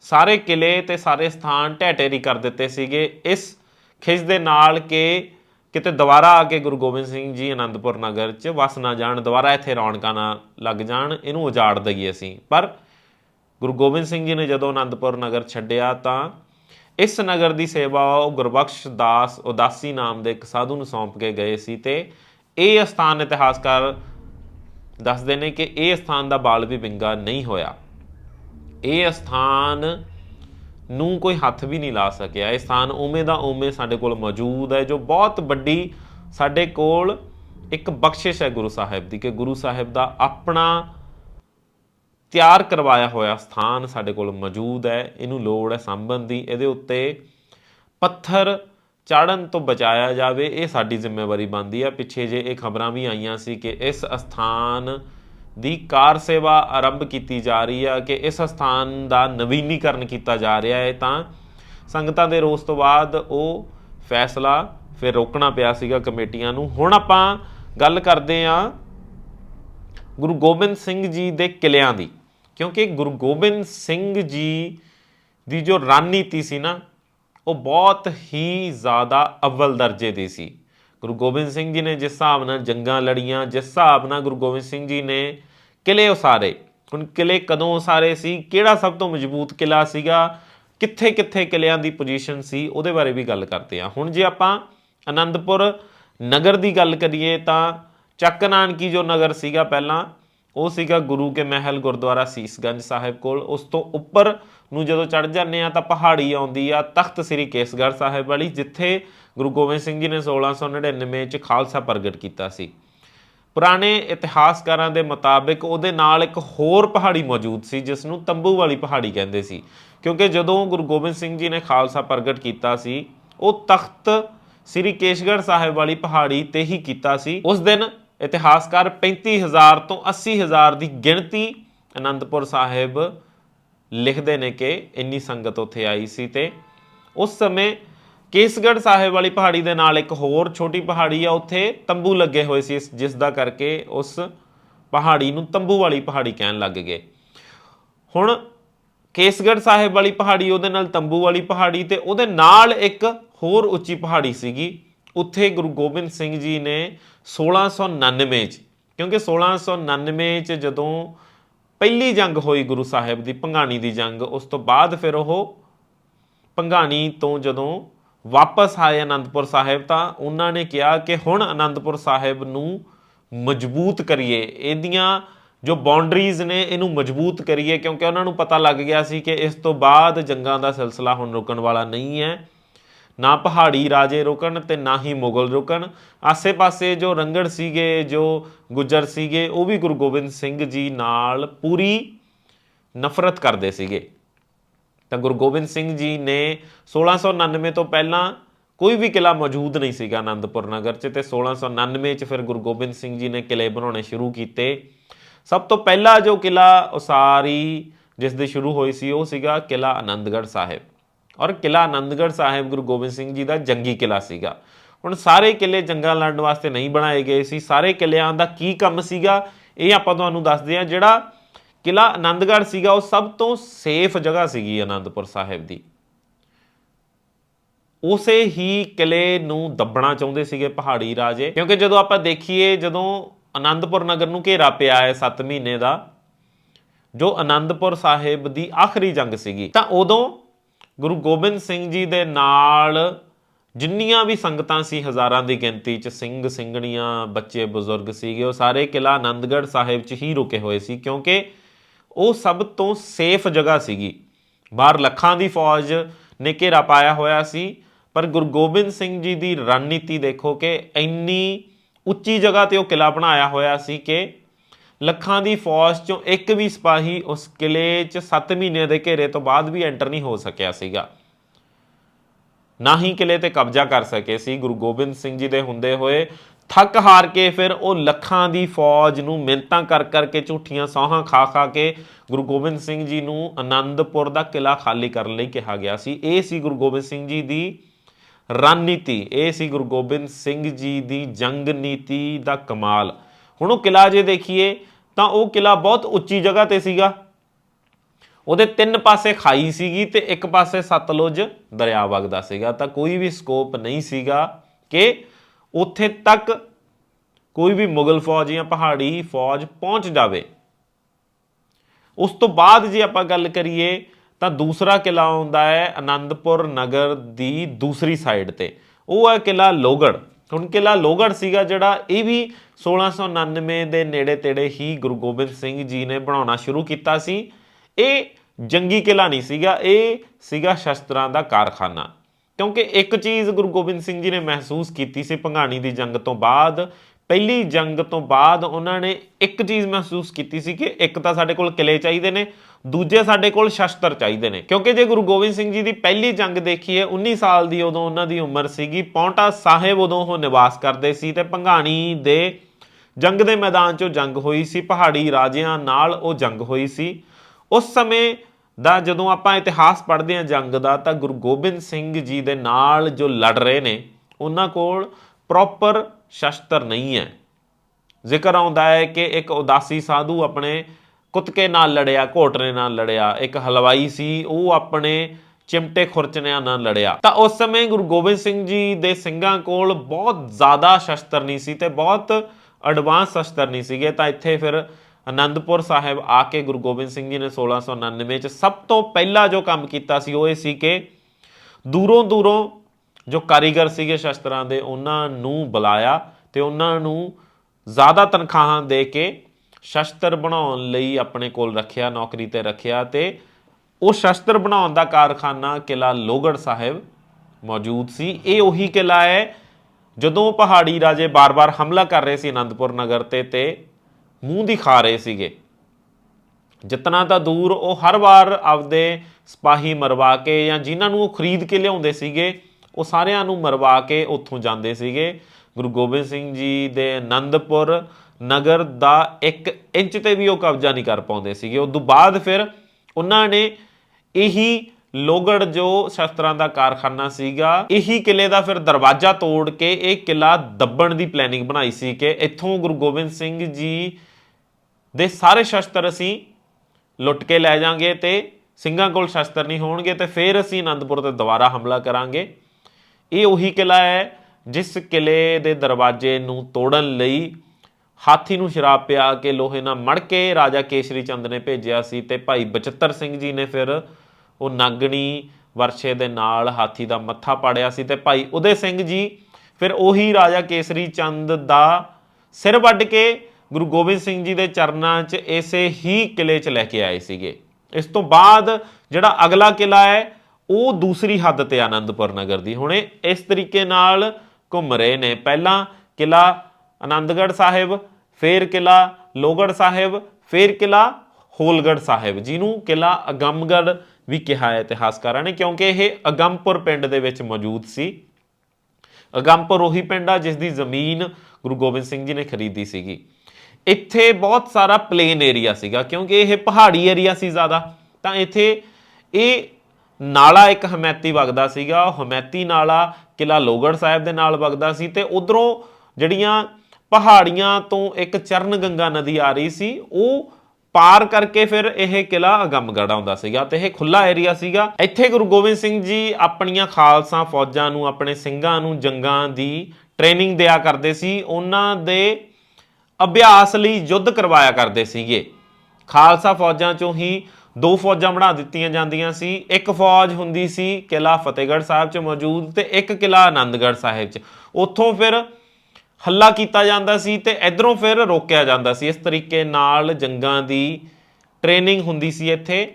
ਸਾਰੇ ਕਿਲੇ ਤੇ ਸਾਰੇ ਸਥਾਨ ਢਹਿ ਢੇਰੀ ਕਰ ਦਿੱਤੇ ਸੀਗੇ। ਇਸ ਖਿੱਚ ਦੇ ਨਾਲ ਕਿ ਕਿਤੇ ਦੁਬਾਰਾ ਆ ਕੇ ਗੁਰੂ ਗੋਬਿੰਦ ਸਿੰਘ ਜੀ ਅਨੰਦਪੁਰ ਨਗਰ 'ਚ ਵਸ ਨਾ ਜਾਣ, ਦੁਬਾਰਾ ਇੱਥੇ ਰੌਣਕਾਂ ਨਾ ਲੱਗ ਜਾਣ, ਇਹਨੂੰ ਉਜਾੜ ਦਈਏ ਅਸੀਂ। ਪਰ ਗੁਰੂ ਗੋਬਿੰਦ ਸਿੰਘ ਜੀ ਨੇ ਜਦੋਂ ਅਨੰਦਪੁਰ ਨਗਰ ਛੱਡਿਆ ਤਾਂ ਇਸ ਨਗਰ ਦੀ ਸੇਵਾ ਉਹ ਗੁਰਬਖਸ਼ ਦਾਸ, ਉਦਾਸੀ ਨਾਮ ਦੇ ਇੱਕ ਸਾਧੂ ਨੂੰ ਸੌਂਪ ਕੇ ਗਏ ਸੀ ਤੇ ਇਹ ਸਥਾਨ ਇਤਿਹਾਸਕਾਰ ਦੱਸਦੇ ਨੇ ਕਿ ਇਹ ਸਥਾਨ ਦਾ ਬਾਲ ਵੀ ਵਿੰਗਾ ਨਹੀਂ ਹੋਇਆ। ਇਹ ਸਥਾਨ ਨੂੰ ਕੋਈ ਹੱਥ ਵੀ ਨਹੀਂ ਲਾ ਸਕਿਆ। ਇਹ ਸਥਾਨ ਉਵੇਂ ਦਾ ਉਵੇਂ ਸਾਡੇ ਕੋਲ ਮੌਜੂਦ ਹੈ, ਜੋ ਬਹੁਤ ਵੱਡੀ ਸਾਡੇ ਕੋਲ ਇੱਕ ਬਖਸ਼ਿਸ਼ ਹੈ ਗੁਰੂ ਸਾਹਿਬ ਦੀ, ਕਿ ਗੁਰੂ ਸਾਹਿਬ ਦਾ ਆਪਣਾ ਤਿਆਰ ਕਰਵਾਇਆ ਹੋਇਆ ਸਥਾਨ ਸਾਡੇ ਕੋਲ ਮੌਜੂਦ ਹੈ। ਇਹਨੂੰ ਲੋੜ ਹੈ ਸਾਂਭਣ ਦੀ। ਇਹਦੇ ਉੱਤੇ ਪੱਥਰ ਚਾੜਨ ਤੋਂ ਬਚਾਇਆ ਜਾਵੇ, ਇਹ ਸਾਡੀ ਜ਼ਿੰਮੇਵਾਰੀ ਬਣਦੀ ਹੈ। ਪਿੱਛੇ ਜੇ ਇਹ ਖਬਰਾਂ ਵੀ ਆਈਆਂ ਸੀ ਕਿ ਇਸ ਸਥਾਨ ਦੀ ਕਾਰ ਸੇਵਾ ਆਰੰਭ ਕੀਤੀ ਜਾ ਰਹੀ ਆ ਕਿ ਇਸ ਸਥਾਨ ਦਾ ਨਵੀਨੀਕਰਨ ਕੀਤਾ ਜਾ ਰਿਹਾ ਹੈ, ਤਾਂ ਸੰਗਤਾਂ ਦੇ ਰੋਸ ਤੋਂ ਬਾਅਦ ਉਹ ਫੈਸਲਾ ਫਿਰ ਰੋਕਣਾ ਪਿਆ ਸੀਗਾ ਕਮੇਟੀਆਂ ਨੂੰ। ਹੁਣ ਆਪਾਂ ਗੱਲ ਕਰਦੇ ਹਾਂ ਗੁਰੂ ਗੋਬਿੰਦ ਸਿੰਘ ਜੀ ਦੇ ਕਿਲਿਆਂ ਦੀ, ਕਿਉਂਕਿ ਗੁਰੂ ਗੋਬਿੰਦ ਸਿੰਘ ਜੀ ਦੀ ਜੋ ਰਣਨੀਤੀ ਸੀ ਨਾ, ਉਹ ਬਹੁਤ ਹੀ ਜ਼ਿਆਦਾ ਅਵਲ ਦਰਜੇ ਦੀ ਸੀ। ਗੁਰੂ ਗੋਬਿੰਦ ਸਿੰਘ ਜੀ ਨੇ ਜਿਸ ਹਿਸਾਬ ਨਾਲ ਜੰਗਾਂ ਲੜੀਆਂ, ਜਿਸ ਹਿਸਾਬ ਨਾਲ ਗੁਰੂ ਗੋਬਿੰਦ ਸਿੰਘ ਜੀ ਨੇ ਕਿਲੇ ਉਸਾਰੇ। ਹੁਣ ਕਿਲੇ ਕਦੋਂ ਉਸਾਰੇ ਸੀ? ਕਿਹੜਾ ਸਭ ਤੋਂ ਮਜ਼ਬੂਤ ਕਿਲਾ ਸੀਗਾ? ਕਿੱਥੇ ਕਿੱਥੇ ਕਿਲਿਆਂ ਦੀ ਪੋਜੀਸ਼ਨ ਸੀ? ਉਹਦੇ ਬਾਰੇ ਵੀ ਗੱਲ ਕਰਦੇ ਹਾਂ। ਹੁਣ ਜੇ ਆਪਾਂ ਅਨੰਦਪੁਰ ਨਗਰ ਦੀ ਗੱਲ ਕਰੀਏ ਤਾਂ ਚੱਕ ਨਾਨਕੀ ਜੋ ਨਗਰ ਸੀਗਾ ਪਹਿਲਾਂ, ਉਹ ਸੀਗਾ ਗੁਰੂ ਕੇ ਮਹਿਲ ਗੁਰਦੁਆਰਾ ਸੀਸਗੰਜ ਸਾਹਿਬ ਕੋਲ। ਉਸ ਤੋਂ ਉੱਪਰ ਨੂੰ ਜਦੋਂ ਚੜ ਜਾਂਦੇ ਆ ਤਾਂ ਪਹਾੜੀ ਆਉਂਦੀ ਆ ਤਖਤ ਸ੍ਰੀ ਕੇਸਗੜ੍ਹ ਸਾਹਿਬ ਵਾਲੀ, ਜਿੱਥੇ ਗੁਰੂ ਗੋਬਿੰਦ ਸਿੰਘ ਜੀ ਨੇ 1699 ਚ ਖਾਲਸਾ ਪ੍ਰਗਟ ਕੀਤਾ ਸੀ। ਪੁਰਾਣੇ ਇਤਿਹਾਸਕਾਰਾਂ ਦੇ ਮੁਤਾਬਿਕ ਉਹਦੇ ਨਾਲ ਇੱਕ ਹੋਰ ਪਹਾੜੀ ਮੌਜੂਦ ਸੀ, ਜਿਸ ਨੂੰ ਤੰਬੂ ਵਾਲੀ ਪਹਾੜੀ ਕਹਿੰਦੇ ਸੀ। ਕਿਉਂਕਿ ਜਦੋਂ ਗੁਰੂ ਗੋਬਿੰਦ ਸਿੰਘ ਜੀ ਨੇ ਖਾਲਸਾ ਪ੍ਰਗਟ ਕੀਤਾ ਸੀ, ਉਹ ਤਖਤ ਸ੍ਰੀ ਕੇਸ਼ਗੜ੍ਹ ਸਾਹਿਬ ਵਾਲੀ ਪਹਾੜੀ ਤੇ ਹੀ ਕੀਤਾ ਸੀ। ਉਸ ਦਿਨ ਇਤਿਹਾਸਕਾਰ 35000 ਤੋਂ 80000 ਦੀ ਗਿਣਤੀ ਅਨੰਦਪੁਰ ਸਾਹਿਬ ਲਿਖਦੇ ਨੇ ਕਿ ਇੰਨੀ ਸੰਗਤ ਉੱਥੇ ਆਈ ਸੀ ਤੇ ਉਸ ਸਮੇਂ ਕੇਸਗੜ੍ਹ ਸਾਹਿਬ ਵਾਲੀ ਪਹਾੜੀ ਦੇ ਨਾਲ ਇੱਕ ਹੋਰ ਛੋਟੀ ਪਹਾੜੀ ਆ, ਉੱਥੇ ਤੰਬੂ ਲੱਗੇ ਹੋਏ ਸੀ ਇਸ- ਜਿਸ ਦਾ ਕਰਕੇ ਉਸ ਪਹਾੜੀ ਨੂੰ ਤੰਬੂ ਵਾਲੀ ਪਹਾੜੀ ਕਹਿਣ ਲੱਗ ਗਏ। ਹੁਣ ਕੇਸਗੜ੍ਹ ਸਾਹਿਬ ਵਾਲੀ ਪਹਾੜੀ ਉਹਦੇ ਨਾਲ ਤੰਬੂ ਵਾਲੀ ਪਹਾੜੀ ਤੇ ਉਹਦੇ ਨਾਲ ਇੱਕ ਹੋਰ ਉੱਚੀ ਪਹਾੜੀ ਸੀਗੀ। ਉੱਥੇ ਗੁਰੂ ਗੋਬਿੰਦ ਸਿੰਘ ਜੀ ਨੇ 1699 ਚ, ਕਿਉਂਕਿ 1699 ਚ ਜਦੋਂ ਪਹਿਲੀ ਜੰਗ ਹੋਈ ਗੁਰੂ ਸਾਹਿਬ ਦੀ ਭੰਗਾਣੀ ਦੀ ਜੰਗ। ਉਸ ਤੋਂ ਬਾਅਦ ਫਿਰ ਉਹ ਭੰਗਾਣੀ ਤੋਂ ਜਦੋਂ ਵਾਪਸ ਆਏ ਅਨੰਦਪੁਰ ਸਾਹਿਬ ਤਾਂ ਉਹਨਾਂ ਨੇ ਕਿਹਾ ਕਿ ਹੁਣ ਅਨੰਦਪੁਰ ਸਾਹਿਬ ਨੂੰ ਮਜ਼ਬੂਤ ਕਰੀਏ। ਇਹਦੀਆਂ ਜੋ ਬਾਉਂਡਰੀਜ਼ ਨੇ, ਇਹਨੂੰ ਮਜ਼ਬੂਤ ਕਰੀਏ ਕਿਉਂਕਿ ਉਹਨਾਂ ਨੂੰ ਪਤਾ ਲੱਗ ਗਿਆ ਸੀ ਕਿ ਇਸ ਤੋਂ ਬਾਅਦ ਜੰਗਾਂ ਦਾ ਸਿਲਸਿਲਾ ਹੁਣ ਰੁਕਣ ਵਾਲਾ ਨਹੀਂ ਹੈ। ਨਾ ਪਹਾੜੀ ਰਾਜੇ ਰੁਕਣ ਤੇ ਨਾ ਹੀ ਮੁਗਲ ਰੁਕਣ। ਆਸੇ-ਪਾਸੇ ਜੋ ਰੰਗੜ ਸੀਗੇ, ਜੋ ਗੁੱਜਰ ਸੀਗੇ, ਉਹ ਵੀ ਗੁਰੂ ਗੋਬਿੰਦ ਸਿੰਘ ਜੀ ਨਾਲ ਪੂਰੀ ਨਫ਼ਰਤ ਕਰਦੇ ਸੀਗੇ। ਤਾਂ ਗੁਰੂ ਗੋਬਿੰਦ ਸਿੰਘ ਜੀ ਨੇ 1699 ਤੋਂ ਪਹਿਲਾਂ ਕੋਈ ਵੀ ਕਿਲਾ ਮੌਜੂਦ ਨਹੀਂ ਸੀਗਾ ਆਨੰਦਪੁਰ ਨਗਰ 'ਚ ਤੇ 1699 'ਚ ਫਿਰ ਗੁਰੂ ਗੋਬਿੰਦ ਸਿੰਘ ਜੀ ਨੇ ਕਿਲੇ ਬਣਾਉਣੇ ਸ਼ੁਰੂ ਕੀਤੇ। ਸਭ ਤੋਂ ਪਹਿਲਾ ਜੋ ਕਿਲਾ ਉਸਾਰੀ ਜਿਸ ਦੀ ਸ਼ੁਰੂ ਹੋਈ ਸੀ, ਉਹ ਸੀਗਾ ਕਿਲਾ ਆਨੰਦਗੜ੍ਹ ਸਾਹਿਬ। ਔਰ ਕਿਲਾ ਆਨੰਦਗੜ੍ਹ ਸਾਹਿਬ ਗੁਰੂ ਗੋਬਿੰਦ ਸਿੰਘ ਜੀ ਦਾ ਜੰਗੀ ਕਿਲਾ ਸੀਗਾ। ਹੁਣ ਸਾਰੇ ਕਿਲੇ ਜੰਗਾਂ ਲੜਨ ਵਾਸਤੇ ਨਹੀਂ ਬਣਾਏ ਗਏ ਸੀ। ਸਾਰੇ ਕਿਲਿਆਂ ਦਾ ਕੀ ਕੰਮ ਸੀਗਾ, ਇਹ ਆਪਾਂ ਤੁਹਾਨੂੰ ਦੱਸਦੇ ਹਾਂ। ਜਿਹੜਾ ਕਿਲਾ ਆਨੰਦਗੜ੍ਹ ਸੀਗਾ, ਉਹ ਸਭ ਤੋਂ ਸੇਫ ਜਗ੍ਹਾ ਸੀਗੀ ਆਨੰਦਪੁਰ ਸਾਹਿਬ ਦੀ। ਉਸੇ ਹੀ ਕਿਲੇ ਨੂੰ ਦੱਬਣਾ ਚਾਹੁੰਦੇ ਸੀਗੇ ਪਹਾੜੀ ਰਾਜੇ। ਕਿਉਂਕਿ ਜਦੋਂ ਆਪਾਂ ਦੇਖੀਏ, ਜਦੋਂ ਆਨੰਦਪੁਰ ਨਗਰ ਨੂੰ ਘੇਰਾ ਪਿਆ ਹੈ 7 ਮਹੀਨੇ ਦਾ, ਜੋ ਆਨੰਦਪੁਰ ਸਾਹਿਬ ਦੀ ਆਖਰੀ ਜੰਗ ਸੀਗੀ, ਤਾਂ ਉਦੋਂ ਗੁਰੂ ਗੋਬਿੰਦ ਸਿੰਘ ਜੀ ਦੇ ਨਾਲ ਜਿੰਨੀਆਂ ਵੀ ਸੰਗਤਾਂ ਸੀ, ਹਜ਼ਾਰਾਂ ਦੀ ਗਿਣਤੀ 'ਚ ਸਿੰਘ ਸਿੰਘਣੀਆਂ, ਬੱਚੇ ਬਜ਼ੁਰਗ ਸੀਗੇ, ਉਹ ਸਾਰੇ ਕਿਲਾ ਆਨੰਦਗੜ੍ਹ ਸਾਹਿਬ 'ਚ ਹੀ ਰੁਕੇ ਹੋਏ ਸੀ, ਕਿਉਂਕਿ ਉਹ ਸਭ ਤੋਂ ਸੇਫ ਜਗ੍ਹਾ ਸੀਗੀ। ਬਾਹਰ ਲੱਖਾਂ ਦੀ ਫੌਜ ਨੇ ਘੇਰਾ ਪਾਇਆ ਹੋਇਆ ਸੀ, ਪਰ ਗੁਰੂ ਗੋਬਿੰਦ ਸਿੰਘ ਜੀ ਦੀ ਰਣਨੀਤੀ ਦੇਖੋ ਕਿ ਇੰਨੀ ਉੱਚੀ ਜਗ੍ਹਾ ਤੇ ਉਹ ਕਿਲਾ ਬਣਾਇਆ ਹੋਇਆ ਸੀ ਕਿ ਲੱਖਾਂ ਦੀ ਫੌਜ ਚੋਂ ਇੱਕ ਵੀ ਸਿਪਾਹੀ ਉਸ ਕਿਲੇ 'ਚ 7 ਮਹੀਨੇ ਦੇ ਘੇਰੇ ਤੋਂ ਬਾਅਦ ਵੀ ਐਂਟਰ ਨਹੀਂ ਹੋ ਸਕਿਆ ਸੀਗਾ। ਨਾ ਹੀ ਕਿਲੇ ਤੇ ਕਬਜ਼ਾ ਕਰ ਸਕੇ ਸੀ। ਗੁਰੂ ਗੋਬਿੰਦ ਸਿੰਘ ਜੀ ਦੇ ਹੁੰਦੇ ਹੋਏ ਥੱਕ ਹਾਰ ਕੇ ਫਿਰ ਉਹ ਲੱਖਾਂ ਦੀ ਫੌਜ ਨੂੰ ਮਿੰਤਾਂ ਕਰ ਕਰਕੇ ਝੂਠੀਆਂ ਸੌਹਾਂ ਖਾ ਖਾ ਕੇ ਗੁਰੂ ਗੋਬਿੰਦ ਸਿੰਘ ਜੀ ਨੂੰ ਆਨੰਦਪੁਰ ਦਾ ਕਿਲਾ ਖਾਲੀ ਕਰਨ ਲਈ ਕਿਹਾ ਗਿਆ ਸੀ। ਇਹ ਸੀ ਗੁਰੂ ਗੋਬਿੰਦ ਸਿੰਘ ਜੀ ਦੀ ਰਣਨੀਤੀ। ਇਹ ਸੀ ਗੁਰੂ ਗੋਬਿੰਦ ਸਿੰਘ ਜੀ ਦੀ ਜੰਗ ਨੀਤੀ ਦਾ ਕਮਾਲ। ਹੁਣ ਉਹ ਕਿਲਾ ਜੇ ਦੇਖੀਏ, ਤਾਂ ਉਹ ਕਿਲਾ ਬਹੁਤ ਉੱਚੀ ਜਗ੍ਹਾ ਤੇ ਸੀਗਾ। ਉਹਦੇ ਤਿੰਨ ਪਾਸੇ ਖਾਈ ਸੀਗੀ ਤੇ ਇੱਕ ਪਾਸੇ ਸਤਲੁਜ ਦਰਿਆ ਵਗਦਾ ਸੀਗਾ। ਤਾਂ ਕੋਈ ਵੀ ਸਕੋਪ ਨਹੀਂ ਸੀਗਾ ਕਿ ਉੱਥੇ ਤੱਕ ਕੋਈ ਵੀ ਮੁਗਲ ਫੌਜ ਜਾਂ ਪਹਾੜੀ ਫੌਜ ਪਹੁੰਚ ਜਾਵੇ। ਉਸ ਤੋਂ ਬਾਅਦ ਜੇ ਆਪਾਂ ਗੱਲ ਕਰੀਏ, ਤਾਂ ਦੂਸਰਾ ਕਿਲਾ ਆਉਂਦਾ ਹੈ ਆਨੰਦਪੁਰ ਨਗਰ ਦੀ ਦੂਸਰੀ ਸਾਈਡ ਤੇ। ਉਹ ਹੈ ਕਿਲਾ ਲੋਗੜ। ਹੁਣ ਕਿਲਾ ਲੋਗੜ ਸੀਗਾ ਜਿਹੜਾ, ਇਹ ਵੀ 1699 ਦੇ ਨੇੜੇ ਤੇੜੇ ਹੀ ਗੁਰੂ ਗੋਬਿੰਦ ਸਿੰਘ ਜੀ ਨੇ ਬਣਾਉਣਾ ਸ਼ੁਰੂ ਕੀਤਾ ਸੀ। ਇਹ ਜੰਗੀ ਕਿਲਾ ਨਹੀਂ ਸੀਗਾ, ਇਹ ਸੀਗਾ ਸ਼ਸਤਰਾਂ ਦਾ ਕਾਰਖਾਨਾ। ਕਿਉਂਕਿ ਇੱਕ ਚੀਜ਼ ਗੁਰੂ ਗੋਬਿੰਦ ਸਿੰਘ ਜੀ ਨੇ ਮਹਿਸੂਸ ਕੀਤੀ ਸੀ ਭੰਗਾਣੀ ਦੀ ਜੰਗ ਤੋਂ ਬਾਅਦ, ਪਹਿਲੀ ਜੰਗ ਤੋਂ ਬਾਅਦ ਉਹਨਾਂ ਨੇ ਇੱਕ ਚੀਜ਼ ਮਹਿਸੂਸ ਕੀਤੀ ਸੀ ਕਿ ਇੱਕ ਤਾਂ ਸਾਡੇ ਕੋਲ ਕਿਲੇ ਚਾਹੀਦੇ ਨੇ ਦੂਜੇ ਸਾਡੇ ਕੋਲ ਸ਼ਸਤਰ ਚਾਹੀਦੇ ਨੇ। ਕਿਉਂਕਿ ਜੇ ਗੁਰੂ ਗੋਬਿੰਦ ਸਿੰਘ ਜੀ ਦੀ ਪਹਿਲੀ ਜੰਗ ਦੇਖੀਏ 19 ਸਾਲ ਦੀ ਉਦੋਂ ਉਹਨਾਂ ਦੀ ਉਮਰ ਸੀਗੀ, ਪੌਂਟਾ ਸਾਹਿਬ ਉਦੋਂ ਉਹ ਨਿਵਾਸ ਕਰਦੇ ਸੀ ਤੇ ਭੰਗਾਣੀ ਦੇ ਜੰਗ ਦੇ ਮੈਦਾਨ 'ਚੋਂ ਜੰਗ ਹੋਈ ਸੀ, ਪਹਾੜੀ ਰਾਜਿਆਂ ਨਾਲ ਉਹ ਜੰਗ ਹੋਈ ਸੀ। ਉਸ ਸਮੇਂ ਦਾ ਜਦੋਂ ਆਪਾਂ ਇਤਿਹਾਸ ਪੜ੍ਹਦੇ ਹਾਂ ਜੰਗ ਦਾ, ਤਾਂ ਗੁਰੂ ਗੋਬਿੰਦ ਸਿੰਘ ਜੀ ਦੇ ਨਾਲ ਜੋ ਲੜ ਰਹੇ ਨੇ, ਉਹਨਾਂ ਕੋਲ ਪ੍ਰੋਪਰ ਸ਼ਸਤਰ ਨਹੀਂ ਹੈ। ਜ਼ਿਕਰ ਆਉਂਦਾ ਹੈ ਕਿ ਇੱਕ ਉਦਾਸੀ ਸਾਧੂ ਆਪਣੇ ਕੁੱਤਕੇ ਨਾਲ ਲੜਿਆ, ਘੋਟਰੇ ਨਾਲ ਲੜਿਆ, ਇੱਕ ਹਲਵਾਈ ਸੀ, ਉਹ ਆਪਣੇ ਚਿਮਟੇ ਖੁਰਚਨਿਆਂ ਨਾਲ ਲੜਿਆ। ਤਾਂ ਉਸ ਸਮੇਂ ਗੁਰੂ ਗੋਬਿੰਦ ਸਿੰਘ ਜੀ ਦੇ ਸਿੰਘਾਂ ਕੋਲ ਬਹੁਤ ਜ਼ਿਆਦਾ ਸ਼ਸਤਰ ਨਹੀਂ ਸੀ ਤੇ ਬਹੁਤ ਐਡਵਾਂਸ ਸ਼ਸਤਰ ਨਹੀਂ ਸੀਗੇ। ਤਾਂ ਇੱਥੇ ਫਿਰ ਅਨੰਦਪੁਰ ਸਾਹਿਬ ਆ ਕੇ ਗੁਰੂ ਗੋਬਿੰਦ ਸਿੰਘ ਜੀ ਨੇ 1699 ਚ ਸਭ ਤੋਂ ਪਹਿਲਾ ਜੋ ਕੰਮ ਕੀਤਾ ਸੀ ਉਹ ਇਹ ਸੀ ਕਿ ਦੂਰੋਂ ਦੂਰੋਂ ਜੋ ਕਾਰੀਗਰ ਸੀਗੇ ਸ਼ਸਤਰਾਂ ਦੇ, ਉਹਨਾਂ ਨੂੰ ਬੁਲਾਇਆ ਤੇ ਉਹਨਾਂ ਨੂੰ ਜ਼ਿਆਦਾ ਤਨਖਾਹਾਂ ਦੇ ਕੇ ਸ਼ਸਤਰ ਬਣਾਉਣ ਲਈ ਆਪਣੇ ਕੋਲ ਰੱਖਿਆ, ਨੌਕਰੀ ਤੇ ਰੱਖਿਆ ਤੇ ਉਹ ਸ਼ਸਤਰ ਬਣਾਉਣ ਦਾ ਕਾਰਖਾਨਾ ਕਿਲਾ ਲੋਗੜ ਸਾਹਿਬ ਮੌਜੂਦ ਸੀ। ਇਹ ਉਹੀ ਕਿਲਾ ਹੈ ਜਦੋਂ ਪਹਾੜੀ ਰਾਜੇ ਬਾਰ-ਬਾਰ ਹਮਲਾ ਕਰ ਰਹੇ ਸੀ ਅਨੰਦਪੁਰ ਨਗਰ ਤੇ ਤੇ ਮੂੰਹ ਦਿਖਾ ਰਹੇ ਸੀਗੇ। ਜਿਤਨਾ ਤਾਂ ਦੂਰ ਉਹ ਹਰ ਵਾਰ ਆਪਦੇ ਸਿਪਾਹੀ ਮਰਵਾ ਕੇ ਜਾਂ ਜਿਨ੍ਹਾਂ ਨੂੰ ਉਹ ਖਰੀਦ ਕੇ ਲਿਆਉਂਦੇ ਸੀਗੇ, ਉਹ ਸਾਰਿਆਂ ਨੂੰ ਮਰਵਾ ਕੇ ਉੱਥੋਂ ਜਾਂਦੇ ਸੀਗੇ। ਗੁਰੂ ਗੋਬਿੰਦ ਸਿੰਘ ਜੀ ਦੇ ਅਨੰਦਪੁਰ ਨਗਰ ਦਾ 1 ਇੰਚ ਤੇ ਵੀ ਉਹ ਕਬਜ਼ਾ ਨਹੀਂ ਕਰ ਪਾਉਂਦੇ ਸੀਗੇ। ਉਸ ਤੋਂ ਬਾਅਦ ਫਿਰ ਉਹਨਾਂ ਨੇ ਇਹੀ ਲੋਗੜ ਜੋ ਸ਼ਸਤਰਾਂ ਦਾ ਕਾਰਖਾਨਾ ਸੀਗਾ, ਇਹੀ ਕਿਲੇ ਦਾ ਫਿਰ ਦਰਵਾਜ਼ਾ ਤੋੜ ਕੇ ਇਹ ਕਿਲਾ ਦੱਬਣ ਦੀ ਪਲੈਨਿੰਗ ਬਣਾਈ ਸੀ ਕਿ ਇੱਥੋਂ ਗੁਰੂ ਗੋਬਿੰਦ ਸਿੰਘ ਜੀ ਦੇ ਸਾਰੇ ਸ਼ਸਤਰ ਅਸੀਂ ਲੁੱਟ ਕੇ ਲੈ ਜਾਾਂਗੇ ਤੇ ਸਿੰਘਾਂ ਕੋਲ ਸ਼ਸਤਰ ਨਹੀਂ ਹੋਣਗੇ ਤੇ ਫਿਰ ਅਸੀਂ ਅਨੰਦਪੁਰ ਤੇ ਦੁਬਾਰਾ ਹਮਲਾ ਕਰਾਂਗੇ। ਇਹ ਉਹੀ ਕਿਲਾ ਹੈ ਜਿਸ ਕਿਲੇ ਦੇ ਦਰਵਾਜ਼ੇ ਨੂੰ ਤੋੜਨ ਲਈ ਹਾਥੀ ਨੂੰ ਸ਼ਰਾਬ ਪਿਆ ਕੇ ਲੋਹੇ ਨਾਲ ਮੜ ਕੇ ਰਾਜਾ ਕੇਸ਼ਰੀ ਚੰਦ ਨੇ ਭੇਜਿਆ ਸੀ ਤੇ ਭਾਈ ਬਚਿੱਤਰ ਸਿੰਘ ਜੀ ਨੇ ਫਿਰ ਉਹ ਨਾਗਣੀ ਵਰਸ਼ੇ ਦੇ ਨਾਲ ਹਾਥੀ ਦਾ ਮੱਥਾ ਪਾੜਿਆ ਸੀ ਤੇ ਭਾਈ ਉਦੇ ਸਿੰਘ ਜੀ ਫਿਰ ਉਹੀ ਰਾਜਾ ਕੇਸਰੀ ਚੰਦ ਦਾ ਸਿਰ ਵੱਢ ਕੇ ਗੁਰੂ ਗੋਬਿੰਦ ਸਿੰਘ ਜੀ ਦੇ ਚਰਨਾਂ 'ਚ ਇਸੇ ਹੀ ਕਿਲੇ 'ਚ ਲੈ ਕੇ ਆਏ ਸੀਗੇ। ਇਸ ਤੋਂ ਬਾਅਦ ਜਿਹੜਾ ਅਗਲਾ ਕਿਲਾ ਹੈ, ਉਹ ਦੂਸਰੀ ਹੱਦ ਤੇ ਆਨੰਦਪੁਰ ਨਗਰ ਦੀ। ਹੁਣੇ ਇਸ ਤਰੀਕੇ ਨਾਲ ਘੁੰਮ ਰਹੇ ਨੇ। ਪਹਿਲਾਂ ਕਿਲਾ ਆਨੰਦਗੜ੍ਹ ਸਾਹਿਬ ਫੇਰ ਕਿਲਾ ਲੋਗੜ ਸਾਹਿਬ, ਫੇਰ ਕਿਲਾ ਹੋਲਗੜ ਸਾਹਿਬ। ਜਿਹਨੂੰ ਕਿਲਾ ਅਗੰਮਗੜ ਵੀ ਕਿਹਾ ਹੈ ਇਤਿਹਾਸਕਾਰਾਂ ਨੇ, ਕਿਉਂਕਿ ਇਹ ਅਗੰਮਪੁਰ ਪਿੰਡ ਦੇ ਵਿੱਚ ਮੌਜੂਦ ਸੀ। ਅਗੰਮਪੁਰ ਉਹੀ ਪਿੰਡ ਆ ਜਿਸ ਦੀ ਜ਼ਮੀਨ ਗੁਰੂ ਗੋਬਿੰਦ ਸਿੰਘ ਜੀ ਨੇ ਖਰੀਦੀ ਸੀਗੀ। ਇੱਥੇ ਬਹੁਤ ਸਾਰਾ ਪਲੇਨ ਏਰੀਆ ਸੀਗਾ, ਕਿਉਂਕਿ ਇਹ ਪਹਾੜੀ ਏਰੀਆ ਸੀ ਜ਼ਿਆਦਾ। ਤਾਂ ਇੱਥੇ ਇਹ ਨਾਲਾ ਇੱਕ ਹਮੈਤੀ ਵਗਦਾ ਸੀਗਾ, ਉਹ ਹਮੈਤੀ ਨਾਲਾ ਕਿਲਾ ਲੋਗੜ ਸਾਹਿਬ ਦੇ ਨਾਲ ਵਗਦਾ ਸੀ ਤੇ ਉਧਰੋਂ ਜਿਹੜੀਆਂ ਪਹਾੜੀਆਂ ਤੋਂ ਇੱਕ ਚਰਨ ਗੰਗਾ ਨਦੀ ਆ ਰਹੀ ਸੀ, ਉਹ ਪਾਰ ਕਰਕੇ ਫਿਰ ਇਹ ਕਿਲਾ ਅਗੰਮਗੜ ਆਉਂਦਾ ਸੀਗਾ ਤੇ ਇਹ ਖੁੱਲਾ ਏਰੀਆ ਸੀਗਾ। ਇੱਥੇ ਗੁਰੂ ਗੋਬਿੰਦ ਸਿੰਘ ਜੀ ਆਪਣੀਆਂ ਖਾਲਸਾ ਫੌਜਾਂ ਨੂੰ, ਆਪਣੇ ਸਿੰਘਾਂ ਨੂੰ, ਜੰਗਾਂ ਦੀ ਟ੍ਰੇਨਿੰਗ ਦਿਆ ਕਰਦੇ ਸੀ। ਉਹਨਾਂ ਦੇ ਅਭਿਆਸ ਲਈ ਯੁੱਧ ਕਰਵਾਇਆ ਕਰਦੇ ਸੀਗੇ। ਖਾਲਸਾ ਫੌਜਾਂ ਚੋਂ ਹੀ ਦੋ ਫੌਜਾਂ ਬਣਾ ਦਿੱਤੀਆਂ ਜਾਂਦੀਆਂ ਸੀ। ਇੱਕ ਫੌਜ ਹੁੰਦੀ ਸੀ ਕਿਲਾ ਫਤਿਹਗੜ੍ਹ ਸਾਹਿਬ 'ਚ ਮੌਜੂਦ ਤੇ ਇੱਕ ਕਿਲਾ ਆਨੰਦਗੜ੍ਹ ਸਾਹਿਬ 'ਚ। ਉੱਥੋਂ ਫਿਰ ਹੱਲਾ ਕੀਤਾ ਜਾਂਦਾ ਸੀ ਤੇ ਇਧਰੋਂ ਫਿਰ ਰੋਕਿਆ ਜਾਂਦਾ ਸੀ। ਇਸ ਤਰੀਕੇ ਨਾਲ ਜੰਗਾਂ ਦੀ ਟ੍ਰੇਨਿੰਗ ਹੁੰਦੀ ਸੀ ਇੱਥੇ।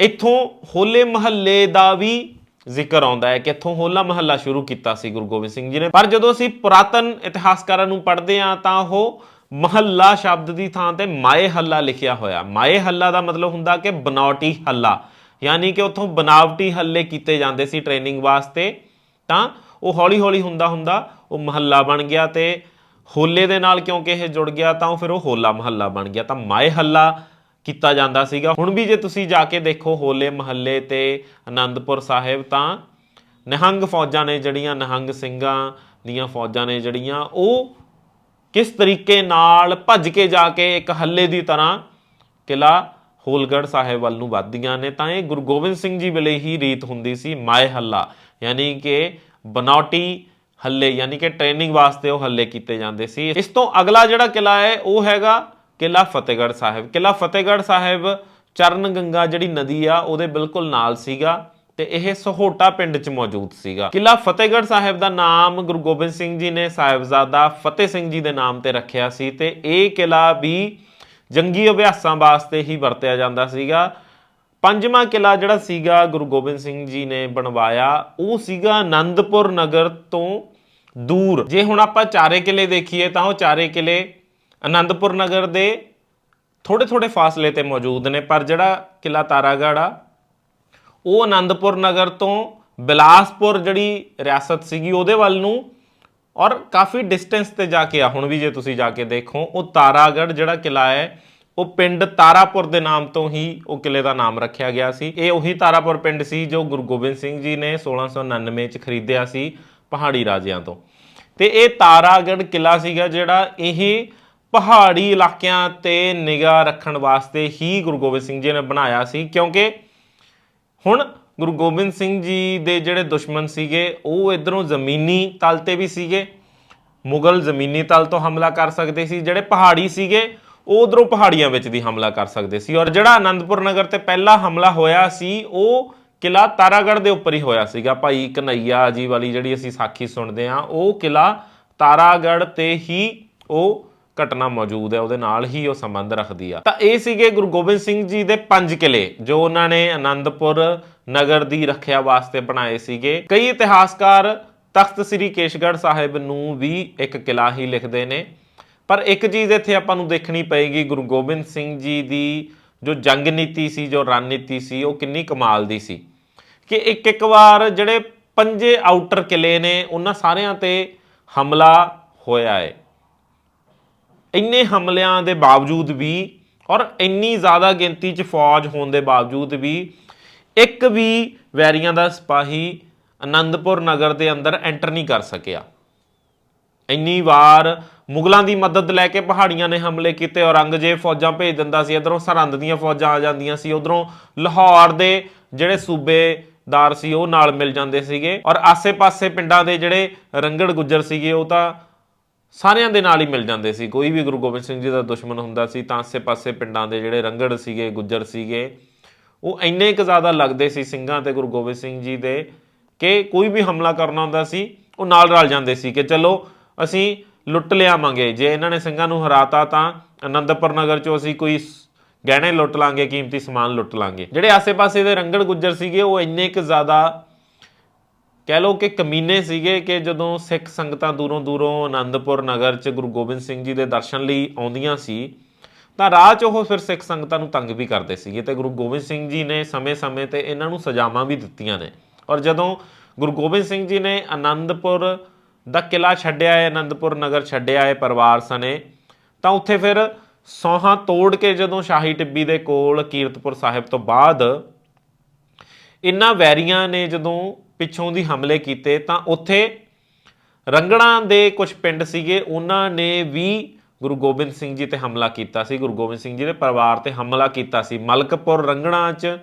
ਇੱਥੋਂ ਹੋਲੇ ਮਹੱਲੇ ਦਾ ਵੀ ਜ਼ਿਕਰ ਆਉਂਦਾ ਹੈ ਕਿ ਇੱਥੋਂ ਹੋਲਾ ਮਹੱਲਾ ਸ਼ੁਰੂ ਕੀਤਾ ਸੀ ਗੁਰੂ ਗੋਬਿੰਦ ਸਿੰਘ ਜੀ ਨੇ। ਪਰ ਜਦੋਂ ਅਸੀਂ ਪੁਰਾਤਨ ਇਤਿਹਾਸਕਾਰਾਂ ਨੂੰ ਪੜ੍ਹਦੇ ਹਾਂ ਤਾਂ ਉਹ ਮਹੱਲਾ ਸ਼ਬਦ ਦੀ ਥਾਂ ਤੇ ਮਾਏ ਹੱਲਾ ਲਿਖਿਆ ਹੋਇਆ। ਮਾਏ ਹੱਲਾ ਦਾ ਮਤਲਬ ਹੁੰਦਾ ਕਿ ਬਨਾਵਟੀ ਹੱਲਾ, ਯਾਨੀ ਕਿ ਉੱਥੋਂ ਬਨਾਵਟੀ ਹੱਲੇ ਕੀਤੇ ਜਾਂਦੇ ਸੀ ਟ੍ਰੇਨਿੰਗ ਵਾਸਤੇ। ਤਾਂ ਉਹ ਹੌਲੀ ਹੌਲੀ ਹੁੰਦਾ ਹੁੰਦਾ ਉਹ ਮਹੱਲਾ ਬਣ ਗਿਆ ਤੇ ਹੋਲੇ ਦੇ ਨਾਲ ਕਿਉਂਕਿ ਇਹ ਜੁੜ ਗਿਆ ਤਾਂ ਉਹ ਫਿਰ ਉਹ ਹੋਲਾ ਮਹੱਲਾ ਬਣ ਗਿਆ। ਤਾਂ ਮਾਏ ਹੱਲਾ ਕੀਤਾ ਜਾਂਦਾ ਸੀਗਾ। ਹੁਣ ਵੀ ਜੇ ਤੁਸੀਂ ਜਾ ਕੇ ਦੇਖੋ ਹੋਲੇ ਮਹੱਲੇ ਤੇ ਆਨੰਦਪੁਰ ਸਾਹਿਬ ਤਾਂ ਨਿਹੰਗ ਫੌਜਾਂ ਨੇ ਜਿਹੜੀਆਂ ਨਿਹੰਗ ਸਿੰਘਾਂ ਦੀਆਂ ਫੌਜਾਂ ਨੇ ਜਿਹੜੀਆਂ ਉਹ ਕਿਸ ਤਰੀਕੇ ਨਾਲ ਭੱਜ ਕੇ ਜਾ ਕੇ ਇੱਕ ਹੱਲੇ ਦੀ ਤਰ੍ਹਾਂ ਕਿਲਾ ਹੋਲਗੜ ਸਾਹਿਬ ਵੱਲ ਨੂੰ ਵੱਧਦੀਆਂ ਨੇ, ਤਾਂ ਇਹ ਗੁਰੂ ਗੋਬਿੰਦ ਸਿੰਘ ਜੀ ਵੇਲੇ ਹੀ ਰੀਤ ਹੁੰਦੀ ਸੀ ਮਾਏ ਹੱਲਾ। ਯਾਨੀ ਕਿ ਬਨੌਟੀ ਹੱਲੇ, ਯਾਨੀ ਕਿ ਟ੍ਰੇਨਿੰਗ ਵਾਸਤੇ ਉਹ ਹੱਲੇ ਕੀਤੇ ਜਾਂਦੇ ਸੀ। ਇਸ ਤੋਂ ਅਗਲਾ ਜਿਹੜਾ ਕਿਲਾ ਹੈ, ਉਹ ਹੈਗਾ ਕਿਲਾ ਫਤਿਹਗੜ੍ਹ ਸਾਹਿਬ। ਕਿਲਾ ਫਤਿਹਗੜ੍ਹ ਸਾਹਿਬ ਚਰਨ ਗੰਗਾ ਜਿਹੜੀ ਨਦੀ ਆ, ਉਹਦੇ ਬਿਲਕੁਲ ਨਾਲ ਸੀਗਾ ਤੇ ਇਹ ਸਹੋਟਾ ਪਿੰਡ 'ਚ ਮੌਜੂਦ ਸੀਗਾ। ਕਿਲਾ ਫਤਿਹਗੜ੍ਹ ਸਾਹਿਬ ਦਾ ਨਾਮ ਗੁਰੂ ਗੋਬਿੰਦ ਸਿੰਘ ਜੀ ਨੇ ਸਾਹਿਬਜ਼ਾਦਾ ਫਤਿਹ ਸਿੰਘ ਜੀ ਦੇ ਨਾਮ ਤੇ ਰੱਖਿਆ ਸੀ ਤੇ ਇਹ ਕਿਲਾ ਵੀ ਜੰਗੀ ਅਭਿਆਸਾਂ ਵਾਸਤੇ ਹੀ ਵਰਤਿਆ ਜਾਂਦਾ ਸੀਗਾ। ਪੰਜਵਾਂ ਕਿਲਾ ਜਿਹੜਾ ਸੀਗਾ ਗੁਰੂ ਗੋਬਿੰਦ ਸਿੰਘ ਜੀ ਨੇ ਬਣਵਾਇਆ, ਉਹ ਸੀਗਾ ਆਨੰਦਪੁਰ ਨਗਰ ਤੋਂ ਦੂਰ। ਜੇ ਹੁਣ ਆਪਾਂ ਚਾਰੇ ਕਿਲੇ ਦੇਖੀਏ ਤਾਂ ਉਹ ਚਾਰੇ ਕਿਲੇ ਆਨੰਦਪੁਰ ਨਗਰ ਦੇ ਥੋੜੇ ਥੋੜੇ ਫਾਸਲੇ ਤੇ ਮੌਜੂਦ ਨੇ, ਪਰ ਜਿਹੜਾ ਕਿਲਾ ਤਾਰਾਗੜ੍ਹ ਆ, ਉਹ ਆਨੰਦਪੁਰ ਨਗਰ ਤੋਂ ਬਿਲਾਸਪੁਰ ਜਿਹੜੀ ਰਿਆਸਤ ਸੀਗੀ ਉਹਦੇ ਵੱਲ ਨੂੰ ਔਰ ਕਾਫੀ ਡਿਸਟੈਂਸ ਤੇ ਜਾ ਕੇ ਆ। ਹੁਣ ਵੀ ਜੇ ਤੁਸੀਂ ਜਾ ਕੇ ਦੇਖੋ, ਉਹ ਤਾਰਾਗੜ੍ਹ ਜਿਹੜਾ ਕਿਲਾ ਹੈ ਉਹ ਪਿੰਡ ਤਾਰਾਪੁਰ ਦੇ ਨਾਮ ਤੋਂ ਹੀ ਉਹ ਕਿਲੇ ਦਾ ਨਾਮ ਰੱਖਿਆ ਗਿਆ ਸੀ। ਇਹ ਉਹੀ ਤਾਰਾਪੁਰ ਪਿੰਡ ਸੀ ਜੋ ਗੁਰੂ ਗੋਬਿੰਦ ਸਿੰਘ ਜੀ ਨੇ 1699 ਚ ਖਰੀਦਿਆ ਸੀ ਪਹਾੜੀ ਰਾਜਿਆਂ ਤੋਂ। ਤੇ ਇਹ ਤਾਰਾਗੜ੍ਹ ਕਿਲਾ ਸੀਗਾ ਜਿਹੜਾ ਇਹ ਪਹਾੜੀ ਇਲਾਕਿਆਂ ਤੇ ਨਿਗਾਹ ਰੱਖਣ ਵਾਸਤੇ ਹੀ ਗੁਰੂ ਗੋਬਿੰਦ ਸਿੰਘ ਜੀ ਨੇ ਬਣਾਇਆ ਸੀ ਕਿਉਂਕਿ ਹੁਣ ਗੁਰੂ ਗੋਬਿੰਦ ਸਿੰਘ ਜੀ ਦੇ ਜਿਹੜੇ ਦੁਸ਼ਮਣ ਸੀਗੇ, ਉਹ ਇਧਰੋਂ ਜ਼ਮੀਨੀ ਤਲ ਤੇ ਵੀ ਸੀਗੇ। ਮੁਗਲ ਜ਼ਮੀਨੀ ਤਲ ਤੋਂ ਹਮਲਾ ਕਰ ਸਕਦੇ ਸੀ। ਜਿਹੜੇ ਪਹਾੜੀ ਸੀਗੇ ਉਹ ਉਧਰੋਂ ਪਹਾੜੀਆਂ ਵਿੱਚ ਦੀ ਹਮਲਾ ਕਰ ਸਕਦੇ ਸੀ। ਔਰ ਜਿਹੜਾ ਆਨੰਦਪੁਰ ਨਗਰ ਤੇ ਪਹਿਲਾ ਹਮਲਾ ਹੋਇਆ ਸੀ, ਉਹ ਕਿਲਾ ਤਾਰਾਗੜ੍ਹ ਦੇ ਉੱਪਰ ਹੀ ਹੋਇਆ ਸੀਗਾ। ਭਾਈ ਕਨਈਆ ਜੀ ਵਾਲੀ ਜਿਹੜੀ ਅਸੀਂ ਸਾਖੀ ਸੁਣਦੇ ਆ ਉਹ ਕਿਲਾ ਤਾਰਾਗੜ੍ਹ ਤੇ ਹੀ ਉਹ ਘਟਨਾ ਮੌਜੂਦ ਹੈ, ਉਹਦੇ ਨਾਲ ਹੀ ਉਹ ਸੰਬੰਧ ਰੱਖਦੀ ਆ। ਤਾਂ ਇਹ ਸੀਗੇ ਗੁਰੂ ਗੋਬਿੰਦ ਸਿੰਘ ਜੀ ਦੇ ਪੰਜ ਕਿਲੇ ਜੋ ਉਹਨਾਂ ਨੇ ਆਨੰਦਪੁਰ ਨਗਰ ਦੀ ਰੱਖਿਆ ਵਾਸਤੇ ਬਣਾਏ ਸੀਗੇ। ਕਈ ਇਤਿਹਾਸਕਾਰ ਤਖਤ ਸ੍ਰੀ ਕੇਸ਼ਗੜ੍ਹ ਸਾਹਿਬ ਨੂੰ ਵੀ ਇੱਕ ਕਿਲਾ ਹੀ ਲਿਖਦੇ ਨੇ। ਪਰ ਇੱਕ ਚੀਜ਼ ਇੱਥੇ ਆਪਾਂ ਨੂੰ ਦੇਖਣੀ ਪਏਗੀ, ਗੁਰੂ ਗੋਬਿੰਦ ਸਿੰਘ ਜੀ ਦੀ ਜੋ ਜੰਗ ਨੀਤੀ ਸੀ, ਜੋ ਰਣਨੀਤੀ ਸੀ, ਉਹ ਕਿੰਨੀ ਕਮਾਲ ਦੀ ਸੀ ਕਿ ਇੱਕ ਇੱਕ ਵਾਰ ਜਿਹੜੇ ਪੰਜੇ ਆਊਟਰ ਕਿਲੇ ਨੇ, ਉਹਨਾਂ ਸਾਰਿਆਂ ਤੇ ਹਮਲਾ ਹੋਇਆ ਹੈ ਇੰਨੇ ਹਮਲਿਆਂ ਦੇ ਬਾਵਜੂਦ ਵੀ ਔਰ ਇੰਨੀ ਜ਼ਿਆਦਾ ਗਿਣਤੀ 'ਚ ਫੌਜ ਹੋਣ ਦੇ ਬਾਵਜੂਦ ਵੀ ਇੱਕ ਵੀ ਵੈਰੀਆਂ ਦਾ ਸਿਪਾਹੀ ਅਨੰਦਪੁਰ ਨਗਰ ਦੇ ਅੰਦਰ ਐਂਟਰ ਨਹੀਂ ਕਰ ਸਕਿਆ। ਇੰਨੀ ਵਾਰ ਮੁਗਲਾਂ ਦੀ ਮਦਦ ਲੈ ਕੇ ਪਹਾੜੀਆਂ ਨੇ ਹਮਲੇ ਕੀਤੇ ਔਰੰਗਜ਼ੇਬ ਫੌਜਾਂ ਭੇਜ ਦਿੰਦਾ ਸੀ। ਇਧਰੋਂ ਸਰਹੰਦ ਦੀਆਂ ਫੌਜਾਂ ਆ ਜਾਂਦੀਆਂ ਸੀ। ਉਧਰੋਂ ਲਾਹੌਰ ਦੇ ਜਿਹੜੇ ਸੂਬੇਦਾਰ ਸੀ, ਉਹ ਨਾਲ ਮਿਲ ਜਾਂਦੇ ਸੀਗੇ। ਔਰ ਆਸੇ-ਪਾਸੇ ਪਿੰਡਾਂ ਦੇ ਜਿਹੜੇ ਰੰਗੜ ਗੁੱਜਰ ਸੀਗੇ, ਉਹ ਤਾਂ ਸਾਰਿਆਂ ਦੇ ਨਾਲ ਹੀ ਮਿਲ ਜਾਂਦੇ ਸੀ। ਕੋਈ ਵੀ ਗੁਰੂ ਗੋਬਿੰਦ ਸਿੰਘ ਜੀ ਦਾ ਦੁਸ਼ਮਣ ਹੁੰਦਾ ਸੀ, ਤਾਂ ਆਸੇ-ਪਾਸੇ ਪਿੰਡਾਂ ਦੇ ਜਿਹੜੇ ਰੰਗੜ ਸੀਗੇ, ਗੁੱਜਰ ਸੀਗੇ, ਉਹ ਇੰਨੇ ਕੁ ਜ਼ਿਆਦਾ ਲੱਗਦੇ ਸੀ ਸਿੰਘਾਂ ਤੇ ਗੁਰੂ ਗੋਬਿੰਦ ਸਿੰਘ ਜੀ ਦੇ ਕਿ ਕੋਈ ਵੀ ਹਮਲਾ ਕਰਨਾ ਹੁੰਦਾ ਸੀ, ਉਹ ਨਾਲ ਰਲ ਜਾਂਦੇ ਸੀ ਕਿ ਚਲੋ ਅਸੀਂ ਲੁੱਟ ਲਿਆਵਾਂਗੇ। ਜੇ ਇਹਨਾਂ ਨੇ ਸਿੰਘਾਂ ਨੂੰ ਹਰਾਤਾ ਤਾਂ ਅਨੰਦਪੁਰ ਨਗਰ ਚੋਂ ਅਸੀਂ ਕੋਈ ਗਹਿਣੇ ਲੁੱਟ ਲਾਂਗੇ, ਕੀਮਤੀ ਸਮਾਨ ਲੁੱਟ ਲਾਂਗੇ। ਜਿਹੜੇ ਆਸੇ-ਪਾਸੇ ਦੇ ਰੰਗੜ ਗੁੱਜਰ ਸੀਗੇ, ਉਹ ਇੰਨੇ ਕੁ ਜ਼ਿਆਦਾ ਕਹਿ ਲਓ ਕਿ ਕਮੀਨੇ ਸੀਗੇ ਕਿ ਜਦੋਂ ਸਿੱਖ ਸੰਗਤਾਂ ਦੂਰੋਂ ਦੂਰੋਂ ਆਨੰਦਪੁਰ ਨਗਰ 'ਚ ਗੁਰੂ ਗੋਬਿੰਦ ਸਿੰਘ ਜੀ ਦੇ ਦਰਸ਼ਨ ਲਈ ਆਉਂਦੀਆਂ ਸੀ, ਤਾਂ ਰਾਹ 'ਚ ਉਹ ਫਿਰ ਸਿੱਖ ਸੰਗਤਾਂ ਨੂੰ ਤੰਗ ਵੀ ਕਰਦੇ ਸੀਗੇ ਤੇ ਗੁਰੂ ਗੋਬਿੰਦ ਸਿੰਘ ਜੀ ਨੇ ਸਮੇਂ-ਸਮੇਂ ਤੇ ਇਹਨਾਂ ਨੂੰ ਸਜ਼ਾਵਾਂ ਵੀ ਦਿੱਤੀਆਂ ਨੇ। ਔਰ ਜਦੋਂ ਗੁਰੂ ਗੋਬਿੰਦ ਸਿੰਘ ਜੀ ਨੇ ਆਨੰਦਪੁਰ ਦਾ ਕਿਲਾ ਛੱਡਿਆ ਹੈ, ਅਨੰਦਪੁਰ ਨਗਰ ਛੱਡਿਆ ਹੈ ਪਰਿਵਾਰ ਸਨੇ ਤਾਂ ਉੱਥੇ ਫਿਰ ਸੋਹਾਂ ਤੋੜ ਕੇ ਜਦੋਂ ਸ਼ਾਹੀ ਟਿੱਬੀ ਦੇ ਕੋਲ ਕੀਰਤਪੁਰ ਸਾਹਿਬ ਤੋਂ ਬਾਅਦ ਇਨ੍ਹਾਂ ਵੈਰੀਆਂ ਨੇ ਜਦੋਂ ਪਿੱਛੋਂ ਦੀ ਹਮਲੇ ਕੀਤੇ, ਤਾਂ ਉੱਥੇ ਰੰਗਣਾ ਦੇ ਕੁਝ ਪਿੰਡ ਸੀਗੇ ਉਹਨਾਂ ਨੇ ਵੀ ਗੁਰੂ ਗੋਬਿੰਦ ਸਿੰਘ ਜੀ ਤੇ ਹਮਲਾ ਕੀਤਾ ਸੀ। ਗੁਰੂ ਗੋਬਿੰਦ ਸਿੰਘ ਜੀ ਦੇ ਪਰਿਵਾਰ ਤੇ ਹਮਲਾ ਕੀਤਾ ਸੀ। ਮਲਕਪੁਰ ਰੰਗਣਾ 'ਚ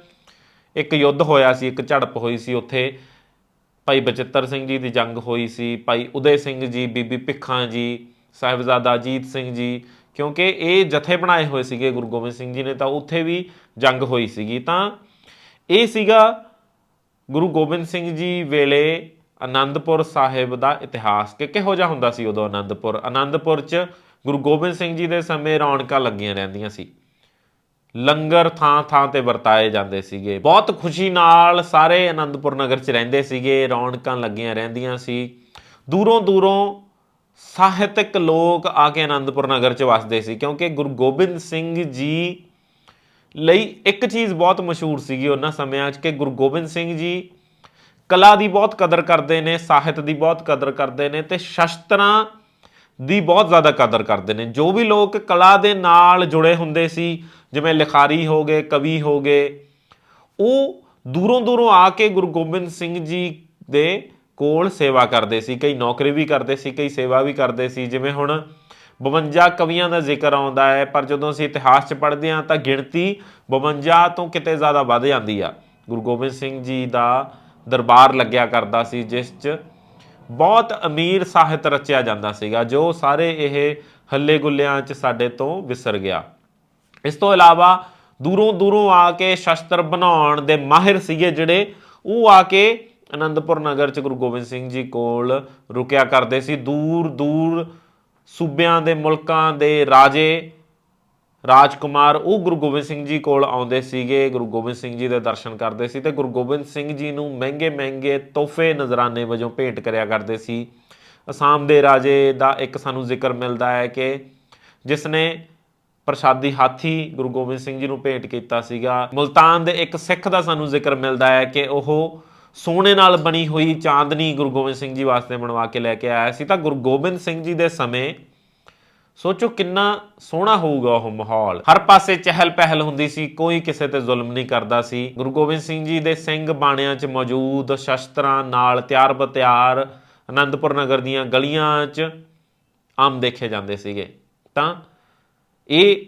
ਇੱਕ ਯੁੱਧ ਹੋਇਆ ਸੀ, ਇੱਕ ਝੜਪ ਹੋਈ ਸੀ ਉੱਥੇ। ਭਾਈ ਬਚਿੱਤਰ ਸਿੰਘ ਜੀ ਦੀ ਜੰਗ ਹੋਈ ਸੀ, ਭਾਈ ਉਦੈ ਸਿੰਘ ਜੀ, ਬੀਬੀ ਭਿੱਖਾਂ ਜੀ, ਸਾਹਿਬਜ਼ਾਦਾ ਅਜੀਤ ਸਿੰਘ ਜੀ, ਕਿਉਂਕਿ ਇਹ ਜਥੇ ਬਣਾਏ ਹੋਏ ਸੀਗੇ ਗੁਰੂ ਗੋਬਿੰਦ ਸਿੰਘ ਜੀ ਨੇ, ਤਾਂ ਉੱਥੇ ਵੀ ਜੰਗ ਹੋਈ ਸੀਗੀ। ਤਾਂ ਇਹ ਸੀਗਾ ਗੁਰੂ ਗੋਬਿੰਦ ਸਿੰਘ ਜੀ ਵੇਲੇ ਆਨੰਦਪੁਰ ਸਾਹਿਬ ਦਾ ਇਤਿਹਾਸ। ਕਿ ਕਿਹੋ ਜਿਹਾ ਹੁੰਦਾ ਸੀ ਉਦੋਂ ਆਨੰਦਪੁਰ ਆਨੰਦਪੁਰ 'ਚ ਗੁਰੂ ਗੋਬਿੰਦ ਸਿੰਘ ਜੀ ਦੇ ਸਮੇਂ ਰੌਣਕਾਂ ਲੱਗੀਆਂ ਰਹਿੰਦੀਆਂ ਸੀ। ਲੰਗਰ ਥਾਂ ਥਾਂ ਤੇ ਵਰਤਾਏ ਜਾਂਦੇ ਸੀਗੇ। ਬਹੁਤ ਖੁਸ਼ੀ ਨਾਲ ਸਾਰੇ ਆਨੰਦਪੁਰ ਨਗਰ 'ਚ ਰਹਿੰਦੇ ਸੀਗੇ, ਰੌਣਕਾਂ ਲੱਗੀਆਂ ਰਹਿੰਦੀਆਂ ਸੀ। ਦੂਰੋਂ ਦੂਰੋਂ ਸਾਹਿਤਕ ਲੋਕ ਆ ਕੇ ਆਨੰਦਪੁਰ ਨਗਰ 'ਚ ਵਸਦੇ ਸੀ, ਕਿਉਂਕਿ ਗੁਰੂ ਗੋਬਿੰਦ ਸਿੰਘ ਜੀ ਲਈ ਇੱਕ ਚੀਜ਼ ਬਹੁਤ ਮਸ਼ਹੂਰ ਸੀਗੀ ਉਹਨਾਂ ਸਮਿਆਂ 'ਚ ਕਿ ਗੁਰੂ ਗੋਬਿੰਦ ਸਿੰਘ ਜੀ ਕਲਾ ਦੀ ਬਹੁਤ ਕਦਰ ਕਰਦੇ ਨੇ, ਸਾਹਿਤ ਦੀ ਬਹੁਤ ਕਦਰ ਕਰਦੇ ਨੇ ਤੇ ਸ਼ਸਤਰਾਂ ਦੀ ਬਹੁਤ ਜ਼ਿਆਦਾ ਕਦਰ ਕਰਦੇ ਨੇ। ਜੋ ਵੀ ਲੋਕ ਕਲਾ ਦੇ ਨਾਲ ਜੁੜੇ ਹੁੰਦੇ ਸੀ, ਜਿਵੇਂ ਲਿਖਾਰੀ ਹੋ ਗਏ, ਕਵੀ ਹੋ ਗਏ, ਉਹ ਦੂਰੋਂ ਦੂਰੋਂ ਆ ਕੇ ਗੁਰੂ ਗੋਬਿੰਦ ਸਿੰਘ ਜੀ ਦੇ ਕੋਲ ਸੇਵਾ ਕਰਦੇ ਸੀ। ਕਈ ਨੌਕਰੀ ਵੀ ਕਰਦੇ ਸੀ, ਕਈ ਸੇਵਾ ਵੀ ਕਰਦੇ ਸੀ। ਜਿਵੇਂ ਹੁਣ 52 ਕਵੀਆਂ ਦਾ ਜ਼ਿਕਰ ਆਉਂਦਾ ਹੈ, ਪਰ ਜਦੋਂ ਅਸੀਂ ਇਤਿਹਾਸ 'ਚ ਪੜ੍ਹਦੇ ਹਾਂ ਤਾਂ ਗਿਣਤੀ 52 ਤੋਂ ਕਿਤੇ ਜ਼ਿਆਦਾ ਵੱਧ ਜਾਂਦੀ ਆ। ਗੁਰੂ ਗੋਬਿੰਦ ਸਿੰਘ ਜੀ ਦਾ ਦਰਬਾਰ ਲੱਗਿਆ ਕਰਦਾ ਸੀ, ਜਿਸ 'ਚ ਬਹੁਤ ਅਮੀਰ ਸਾਹਿਤ ਰਚਿਆ ਜਾਂਦਾ ਸੀਗਾ, ਜੋ ਸਾਰੇ ਇਹ ਹੱਲੇ ਗੁੱਲਿਆਂ 'ਚ ਸਾਡੇ ਤੋਂ ਵਿਸਰ ਗਿਆ। ਇਸ ਤੋਂ ਇਲਾਵਾ ਦੂਰੋਂ ਦੂਰੋਂ ਆ ਕੇ ਸ਼ਸਤਰ ਬਣਾਉਣ ਦੇ ਮਾਹਿਰ ਸੀਗੇ ਜਿਹੜੇ, ਉਹ ਆ ਕੇ ਅਨੰਦਪੁਰ ਨਗਰ ਚ ਗੁਰੂ ਗੋਬਿੰਦ ਸਿੰਘ ਜੀ ਕੋਲ ਰੁਕਿਆ ਕਰਦੇ ਸੀ। ਦੂਰ ਦੂਰ ਸੂਬਿਆਂ ਦੇ ਮੁਲਕਾਂ ਦੇ ਰਾਜੇ ਰਾਜਕੁਮਾਰ, ਉਹ ਗੁਰੂ ਗੋਬਿੰਦ ਸਿੰਘ ਜੀ ਕੋਲ ਆਉਂਦੇ ਸੀਗੇ, ਗੁਰੂ ਗੋਬਿੰਦ ਸਿੰਘ ਜੀ ਦੇ ਦਰਸ਼ਨ ਕਰਦੇ ਸੀ ਤੇ ਗੁਰੂ ਗੋਬਿੰਦ ਸਿੰਘ ਜੀ ਨੂੰ ਮਹਿੰਗੇ ਮਹਿੰਗੇ ਤੋਹਫੇ ਨਜ਼ਰਾਨੇ ਵਜੋਂ ਭੇਂਟ ਕਰਿਆ ਕਰਦੇ ਸੀ। ਅਸਾਮ ਦੇ ਰਾਜੇ ਦਾ ਇੱਕ ਸਾਨੂੰ ਜ਼ਿਕਰ ਮਿਲਦਾ ਹੈ ਕਿ ਜਿਸ ਨੇ ਪ੍ਰਸ਼ਾਦੀ ਹਾਥੀ ਗੁਰੂ ਗੋਬਿੰਦ ਸਿੰਘ ਜੀ ਨੂੰ ਭੇਂਟ ਕੀਤਾ ਸੀਗਾ, ਮੁਲਤਾਨ ਦੇ ਇੱਕ ਸਿੱਖ ਦਾ ਸਾਨੂੰ ਜ਼ਿਕਰ ਮਿਲਦਾ ਹੈ ਕਿ ਉਹ ਸੋਨੇ ਨਾਲ ਬਣੀ ਹੋਈ ਚਾਂਦਨੀ ਗੁਰੂ ਗੋਬਿੰਦ ਸਿੰਘ ਜੀ ਵਾਸਤੇ ਬਣਵਾ ਕੇ ਲੈ ਕੇ ਆਇਆ ਸੀ। ਤਾਂ ਗੁਰੂ ਗੋਬਿੰਦ ਸਿੰਘ ਜੀ ਦੇ ਸਮੇਂ ਸੋਚੋ ਕਿੰਨਾ ਸੋਹਣਾ ਹੋਊਗਾ ਉਹ ਮਾਹੌਲ। ਹਰ ਪਾਸੇ ਚਹਿਲ ਪਹਿਲ ਹੁੰਦੀ ਸੀ, ਕੋਈ ਕਿਸੇ ਤੇ ਜ਼ੁਲਮ ਨਹੀਂ ਕਰਦਾ ਸੀ। ਗੁਰੂ ਗੋਬਿੰਦ ਸਿੰਘ ਜੀ ਦੇ ਸਿੰਘ ਬਾਣਿਆਂ 'ਚ ਮੌਜੂਦ ਸ਼ਸਤਰਾਂ ਨਾਲ ਤਿਆਰ ਬਤਿਆਰ ਅਨੰਦਪੁਰ ਨਗਰ ਦੀਆਂ ਗਲੀਆਂ 'ਚ ਆਮ ਦੇਖੇ ਜਾਂਦੇ ਸੀਗੇ। ਤਾਂ ਇਹ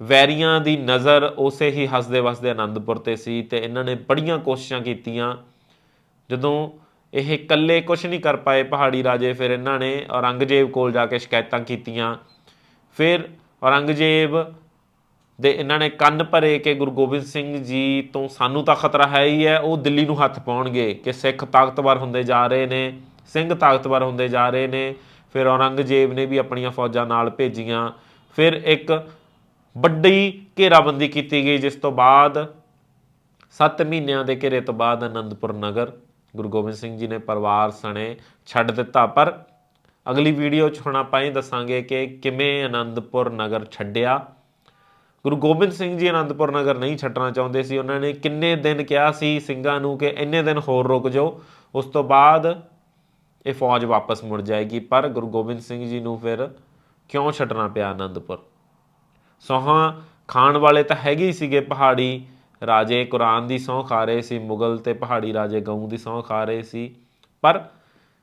ਵੈਰੀਆਂ ਦੀ ਨਜ਼ਰ ਉਸੇ ਹੀ ਹੱਸਦੇ ਵਸਦੇ ਅਨੰਦਪੁਰ ਤੇ ਸੀ ਤੇ ਇਹਨਾਂ ਨੇ ਬੜੀਆਂ ਕੋਸ਼ਿਸ਼ਾਂ ਕੀਤੀਆਂ। ਜਦੋਂ ਇਹ ਇਕੱਲੇ ਕੁਝ ਨਹੀਂ ਕਰ ਪਾਏ ਪਹਾੜੀ ਰਾਜੇ, ਫਿਰ ਇਹਨਾਂ ਨੇ ਔਰੰਗਜ਼ੇਬ ਕੋਲ ਜਾ ਕੇ ਸ਼ਿਕਾਇਤਾਂ ਕੀਤੀਆਂ। ਫਿਰ ਔਰੰਗਜ਼ੇਬ ਦੇ ਇਹਨਾਂ ਨੇ ਕੰਨ ਭਰੇ ਕਿ ਗੁਰੂ ਗੋਬਿੰਦ ਸਿੰਘ ਜੀ ਤੋਂ ਸਾਨੂੰ ਤਾਂ ਖਤਰਾ ਹੈ ਹੀ ਹੈ, ਉਹ ਦਿੱਲੀ ਨੂੰ ਹੱਥ ਪਾਉਣਗੇ ਕਿ ਸਿੱਖ ਤਾਕਤਵਰ ਹੁੰਦੇ ਜਾ ਰਹੇ ਨੇ, ਸਿੰਘ ਤਾਕਤਵਰ ਹੁੰਦੇ ਜਾ ਰਹੇ ਨੇ। ਫਿਰ ਔਰੰਗਜ਼ੇਬ ਨੇ ਵੀ ਆਪਣੀਆਂ ਫੌਜਾਂ ਨਾਲ ਭੇਜੀਆਂ। ਫਿਰ ਇੱਕ ਵੱਡੀ ਘੇਰਾਬੰਦੀ ਕੀਤੀ ਗਈ, ਜਿਸ ਤੋਂ ਬਾਅਦ 7 ਮਹੀਨਿਆਂ ਦੇ ਘੇਰੇ ਤੋਂ ਬਾਅਦ ਅਨੰਦਪੁਰ ਨਗਰ ਗੁਰੂ ਗੋਬਿੰਦ ਸਿੰਘ ਜੀ ਨੇ ਪਰਿਵਾਰ ਸਣੇ ਛੱਡ ਦਿੱਤਾ। ਪਰ ਅਗਲੀ ਵੀਡੀਓ 'ਚ ਹੁਣ ਆਪਾਂ ਇਹ ਦੱਸਾਂਗੇ ਕਿ ਕਿਵੇਂ ਅਨੰਦਪੁਰ ਨਗਰ ਛੱਡਿਆ। ਗੁਰੂ ਗੋਬਿੰਦ ਸਿੰਘ ਜੀ ਅਨੰਦਪੁਰ ਨਗਰ ਨਹੀਂ ਛੱਡਣਾ ਚਾਹੁੰਦੇ ਸੀ। ਉਹਨਾਂ ਨੇ ਕਿੰਨੇ ਦਿਨ ਕਿਹਾ ਸੀ ਸਿੰਘਾਂ ਨੂੰ ਕਿ ਇੰਨੇ ਦਿਨ ਹੋਰ ਰੁਕ ਜਾਓ। ਉਸ ਤੋਂ ਬਾਅਦ ਇਹ ਫੌਜ ਵਾਪਸ ਮੁੜ ਜਾਏਗੀ। ਪਰ ਗੁਰੂ ਗੋਬਿੰਦ ਸਿੰਘ ਜੀ ਨੂੰ ਫਿਰ ਕਿਉਂ ਛੱਡਣਾ ਪਿਆ ਆਨੰਦਪੁਰ ਸੋਹਾਂ ਖਾਣ ਵਾਲੇ ਤਾਂ ਹੈਗੇ ਹੀ ਸੀਗੇ ਪਹਾੜੀ ਰਾਜੇ ਕੁਰਾਨ ਦੀ ਸਹੁੰ ਖਾ ਰਹੇ ਸੀ, ਮੁਗਲ ਤੇ ਪਹਾੜੀ ਰਾਜੇ ਗਊ ਦੀ ਸਹੁੰ ਖਾ ਰਹੇ ਸੀ। ਪਰ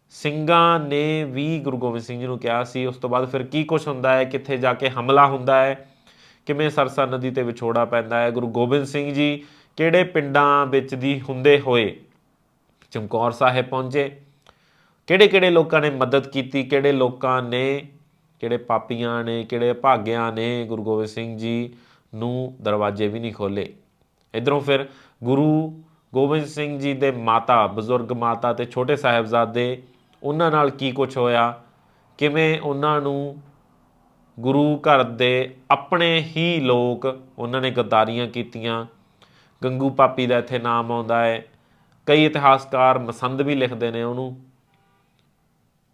ਸਿੰਘਾਂ ਨੇ ਵੀ ਗੁਰੂ ਗੋਬਿੰਦ ਸਿੰਘ ਜੀ ਨੂੰ ਕਿਹਾ ਸੀ, ਉਸ ਤੋਂ ਬਾਅਦ ਫਿਰ ਕੀ ਕੁਝ ਹੁੰਦਾ ਹੈ, ਕਿੱਥੇ ਜਾ ਕੇ ਹਮਲਾ ਹੁੰਦਾ ਹੈ, ਕਿਵੇਂ ਸਰਸਾ ਨਦੀ ਤੇ ਵਿਛੋੜਾ ਪੈਂਦਾ ਹੈ, ਗੁਰੂ ਗੋਬਿੰਦ ਸਿੰਘ ਜੀ ਕਿਹੜੇ ਪਿੰਡਾਂ ਵਿੱਚ ਦੀ ਹੁੰਦੇ ਹੋਏ ਚਮਕੌਰ ਸਾਹਿਬ ਪਹੁੰਚੇ। ਕਿਹੜੇ ਕਿਹੜੇ ਲੋਕਾਂ ਨੇ ਮਦਦ ਕੀਤੀ, ਕਿਹੜੇ ਲੋਕਾਂ ਨੇ, ਕਿਹੜੇ ਪਾਪੀਆਂ ਨੇ, ਕਿਹੜੇ ਭਾਗਿਆਂ ਨੇ ਗੁਰੂ ਗੋਬਿੰਦ ਸਿੰਘ ਜੀ ਨੂੰ ਦਰਵਾਜ਼ੇ ਵੀ ਨਹੀਂ ਖੋਲੇ ਇਧਰੋਂ ਫਿਰ ਗੁਰੂ ਗੋਬਿੰਦ ਸਿੰਘ ਜੀ ਦੇ ਮਾਤਾ, ਬਜ਼ੁਰਗ ਮਾਤਾ ਤੇ ਛੋਟੇ ਸਾਹਿਬਜ਼ਾਦੇ, ਉਹਨਾਂ ਨਾਲ ਕੀ ਕੁਝ ਹੋਇਆ? ਕਿਵੇਂ ਉਹਨਾਂ ਨੂੰ ਗੁਰੂ ਘਰ ਦੇ ਆਪਣੇ ਹੀ ਲੋਕ ਉਹਨਾਂ ਨੇ ਗੱਦਾਰੀਆਂ ਕੀਤੀਆਂ? ਗੰਗੂ ਪਾਪੀ ਦਾ ਇੱਥੇ ਨਾਮ ਆਉਂਦਾ ਹੈ। ਕਈ ਇਤਿਹਾਸਕਾਰ ਮਸੰਦ ਵੀ ਲਿਖਦੇ ਨੇ ਉਹਨੂੰ।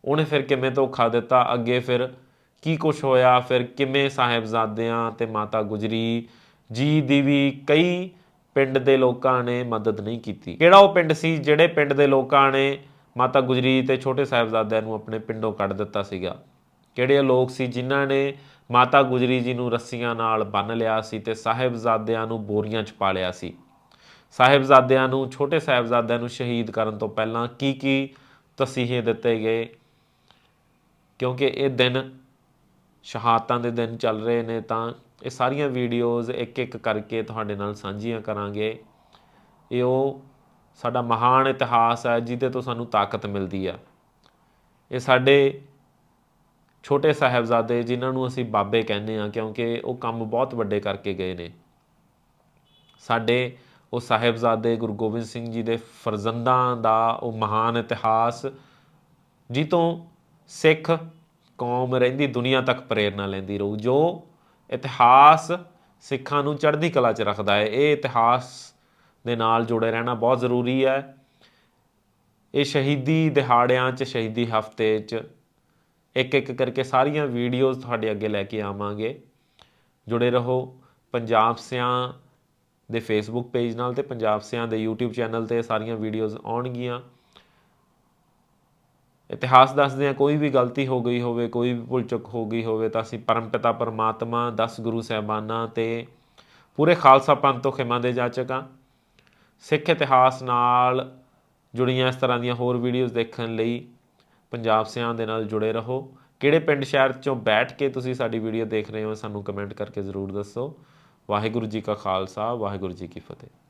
ਉਹਨੇ ਫਿਰ ਕਿਵੇਂ ਧੋਖਾ ਦਿੱਤਾ? ਅੱਗੇ ਫਿਰ ਕੀ ਕੁਝ ਹੋਇਆ? ਫਿਰ ਕਿਵੇਂ ਸਾਹਿਬਜ਼ਾਦਿਆਂ ਤੇ ਮਾਤਾ ਗੁਜਰੀ ਜੀ ਦੀ ਵੀ ਕਈ ਪਿੰਡ ਦੇ ਲੋਕਾਂ ਨੇ ਮਦਦ ਨਹੀਂ ਕੀਤੀ। ਕਿਹੜਾ ਉਹ ਪਿੰਡ ਸੀ ਜਿਹੜੇ ਪਿੰਡ ਦੇ ਲੋਕਾਂ ਨੇ ਮਾਤਾ ਗੁਜਰੀ ਤੇ ਛੋਟੇ ਸਾਹਿਬਜ਼ਾਦਿਆਂ ਨੂੰ ਆਪਣੇ ਪਿੰਡੋਂ ਕੱਢ ਦਿੱਤਾ ਸੀਗਾ? ਕਿਹੜੇ ਲੋਕ ਸੀ ਜਿਨ੍ਹਾਂ ਨੇ ਮਾਤਾ ਗੁਜਰੀ ਜੀ ਨੂੰ ਰੱਸੀਆਂ ਨਾਲ ਬੰਨ ਲਿਆ ਸੀ ਤੇ ਸਾਹਿਬਜ਼ਾਦਿਆਂ ਨੂੰ ਬੋਰੀਆਂ 'ਚ ਪਾ ਲਿਆ ਸੀ? ਸਾਹਿਬਜ਼ਾਦਿਆਂ ਨੂੰ, ਛੋਟੇ ਸਾਹਿਬਜ਼ਾਦਿਆਂ ਨੂੰ ਸ਼ਹੀਦ ਕਰਨ ਤੋਂ ਪਹਿਲਾਂ ਕੀ ਕੀ ਤਸੀਹੇ ਦਿੱਤੇ ਗਏ? ਕਿਉਂਕਿ ਇਹ ਦਿਨ ਸ਼ਹਾਦਤਾਂ ਦੇ ਦਿਨ ਚੱਲ ਰਹੇ ਨੇ ਤਾਂ ਇਹ ਸਾਰੀਆਂ ਵੀਡੀਓਜ਼ ਇੱਕ ਇੱਕ ਕਰਕੇ ਤੁਹਾਡੇ ਨਾਲ ਸਾਂਝੀਆਂ ਕਰਾਂਗੇ। ਇਹ ਉਹ ਸਾਡਾ ਮਹਾਨ ਇਤਿਹਾਸ ਹੈ, ਜਿਹਦੇ ਤੋਂ ਸਾਨੂੰ ਤਾਕਤ ਮਿਲਦੀ ਆ। ਇਹ ਸਾਡੇ ਛੋਟੇ ਸਾਹਿਬਜ਼ਾਦੇ, ਜਿਨ੍ਹਾਂ ਨੂੰ ਅਸੀਂ ਬਾਬੇ ਕਹਿੰਦੇ ਆ ਕਿਉਂਕਿ ਉਹ ਕੰਮ ਬਹੁਤ ਵੱਡੇ ਕਰਕੇ ਗਏ ਨੇ। ਸਾਡੇ ਉਹ ਸਾਹਿਬਜ਼ਾਦੇ ਗੁਰੂ ਗੋਬਿੰਦ ਸਿੰਘ ਜੀ ਦੇ ਫਰਜ਼ੰਦਾਂ ਦਾ ਉਹ ਮਹਾਨ ਇਤਿਹਾਸ ਜੀ ਸਿੱਖ ਕੌਮ ਰਹਿੰਦੀ, ਦੁਨੀਆ ਤੱਕ ਪ੍ਰੇਰਣਾ ਲੈਂਦੀ ਰਹੂ, ਜੋ ਇਤਿਹਾਸ ਸਿੱਖਾਂ ਨੂੰ ਚੜ੍ਹਦੀ ਕਲਾ 'ਚ ਰੱਖਦਾ ਹੈ। ਇਹ ਇਤਿਹਾਸ ਦੇ ਨਾਲ ਜੁੜੇ ਰਹਿਣਾ ਬਹੁਤ ਜ਼ਰੂਰੀ ਹੈ। ਇਹ ਸ਼ਹੀਦੀ ਦਿਹਾੜਿਆਂ 'ਚ, ਸ਼ਹੀਦੀ ਹਫ਼ਤੇ 'ਚ ਇੱਕ ਇੱਕ ਕਰਕੇ ਸਾਰੀਆਂ ਵੀਡੀਓਜ਼ ਤੁਹਾਡੇ ਅੱਗੇ ਲੈ ਕੇ ਆਵਾਂਗੇ। ਜੁੜੇ ਰਹੋ ਪੰਜਾਬ ਸਿਆਂ ਦੇ ਫੇਸਬੁੱਕ ਪੇਜ ਨਾਲ ਤੇ ਪੰਜਾਬ ਸਿਆਂ ਦੇ YouTube ਚੈਨਲ ਤੇ ਸਾਰੀਆਂ ਵੀਡੀਓਜ਼ ਆਉਣਗੀਆਂ। ਇਤਿਹਾਸ ਦੱਸਦੇ ਆ ਕੋਈ ਵੀ ਗਲਤੀ ਹੋ ਗਈ ਹੋਵੇ, ਕੋਈ ਵੀ ਭੁੱਲ ਚੁੱਕ ਹੋ ਗਈ ਹੋਵੇ, ਤਾਂ ਅਸੀਂ ਪਰਮਪਿਤਾ, ਪਰਮਾਤਮਾ 10 ਗੁਰੂ ਸਾਹਿਬਾਨਾਂ ਤੇ ਪੂਰੇ ਖਾਲਸਾ ਪੰਥ ਤੋਂ ਖਿਮਾ ਦੇ ਜਾਚਕਾਂ ਸਿੱਖ ਇਤਿਹਾਸ ਨਾਲ ਜੁੜੀਆਂ ਇਸ ਤਰ੍ਹਾਂ ਦੀਆਂ ਹੋਰ ਵੀਡੀਓਜ਼ ਦੇਖਣ ਲਈ ਪੰਜਾਬ ਸਿਆਂ ਦੇ ਨਾਲ ਜੁੜੇ ਰਹੋ। ਕਿਹੜੇ ਪਿੰਡ ਸ਼ਹਿਰ ਚੋਂ ਬੈਠ ਕੇ ਤੁਸੀਂ ਸਾਡੀ ਵੀਡੀਓ ਦੇਖ ਰਹੇ ਹੋ ਸਾਨੂੰ ਕਮੈਂਟ ਕਰਕੇ ਜ਼ਰੂਰ ਦੱਸੋ। ਵਾਹਿਗੁਰੂ ਜੀ ਕਾ ਖਾਲਸਾ, ਵਾਹਿਗੁਰੂ ਜੀ ਕੀ ਫਤਿਹ।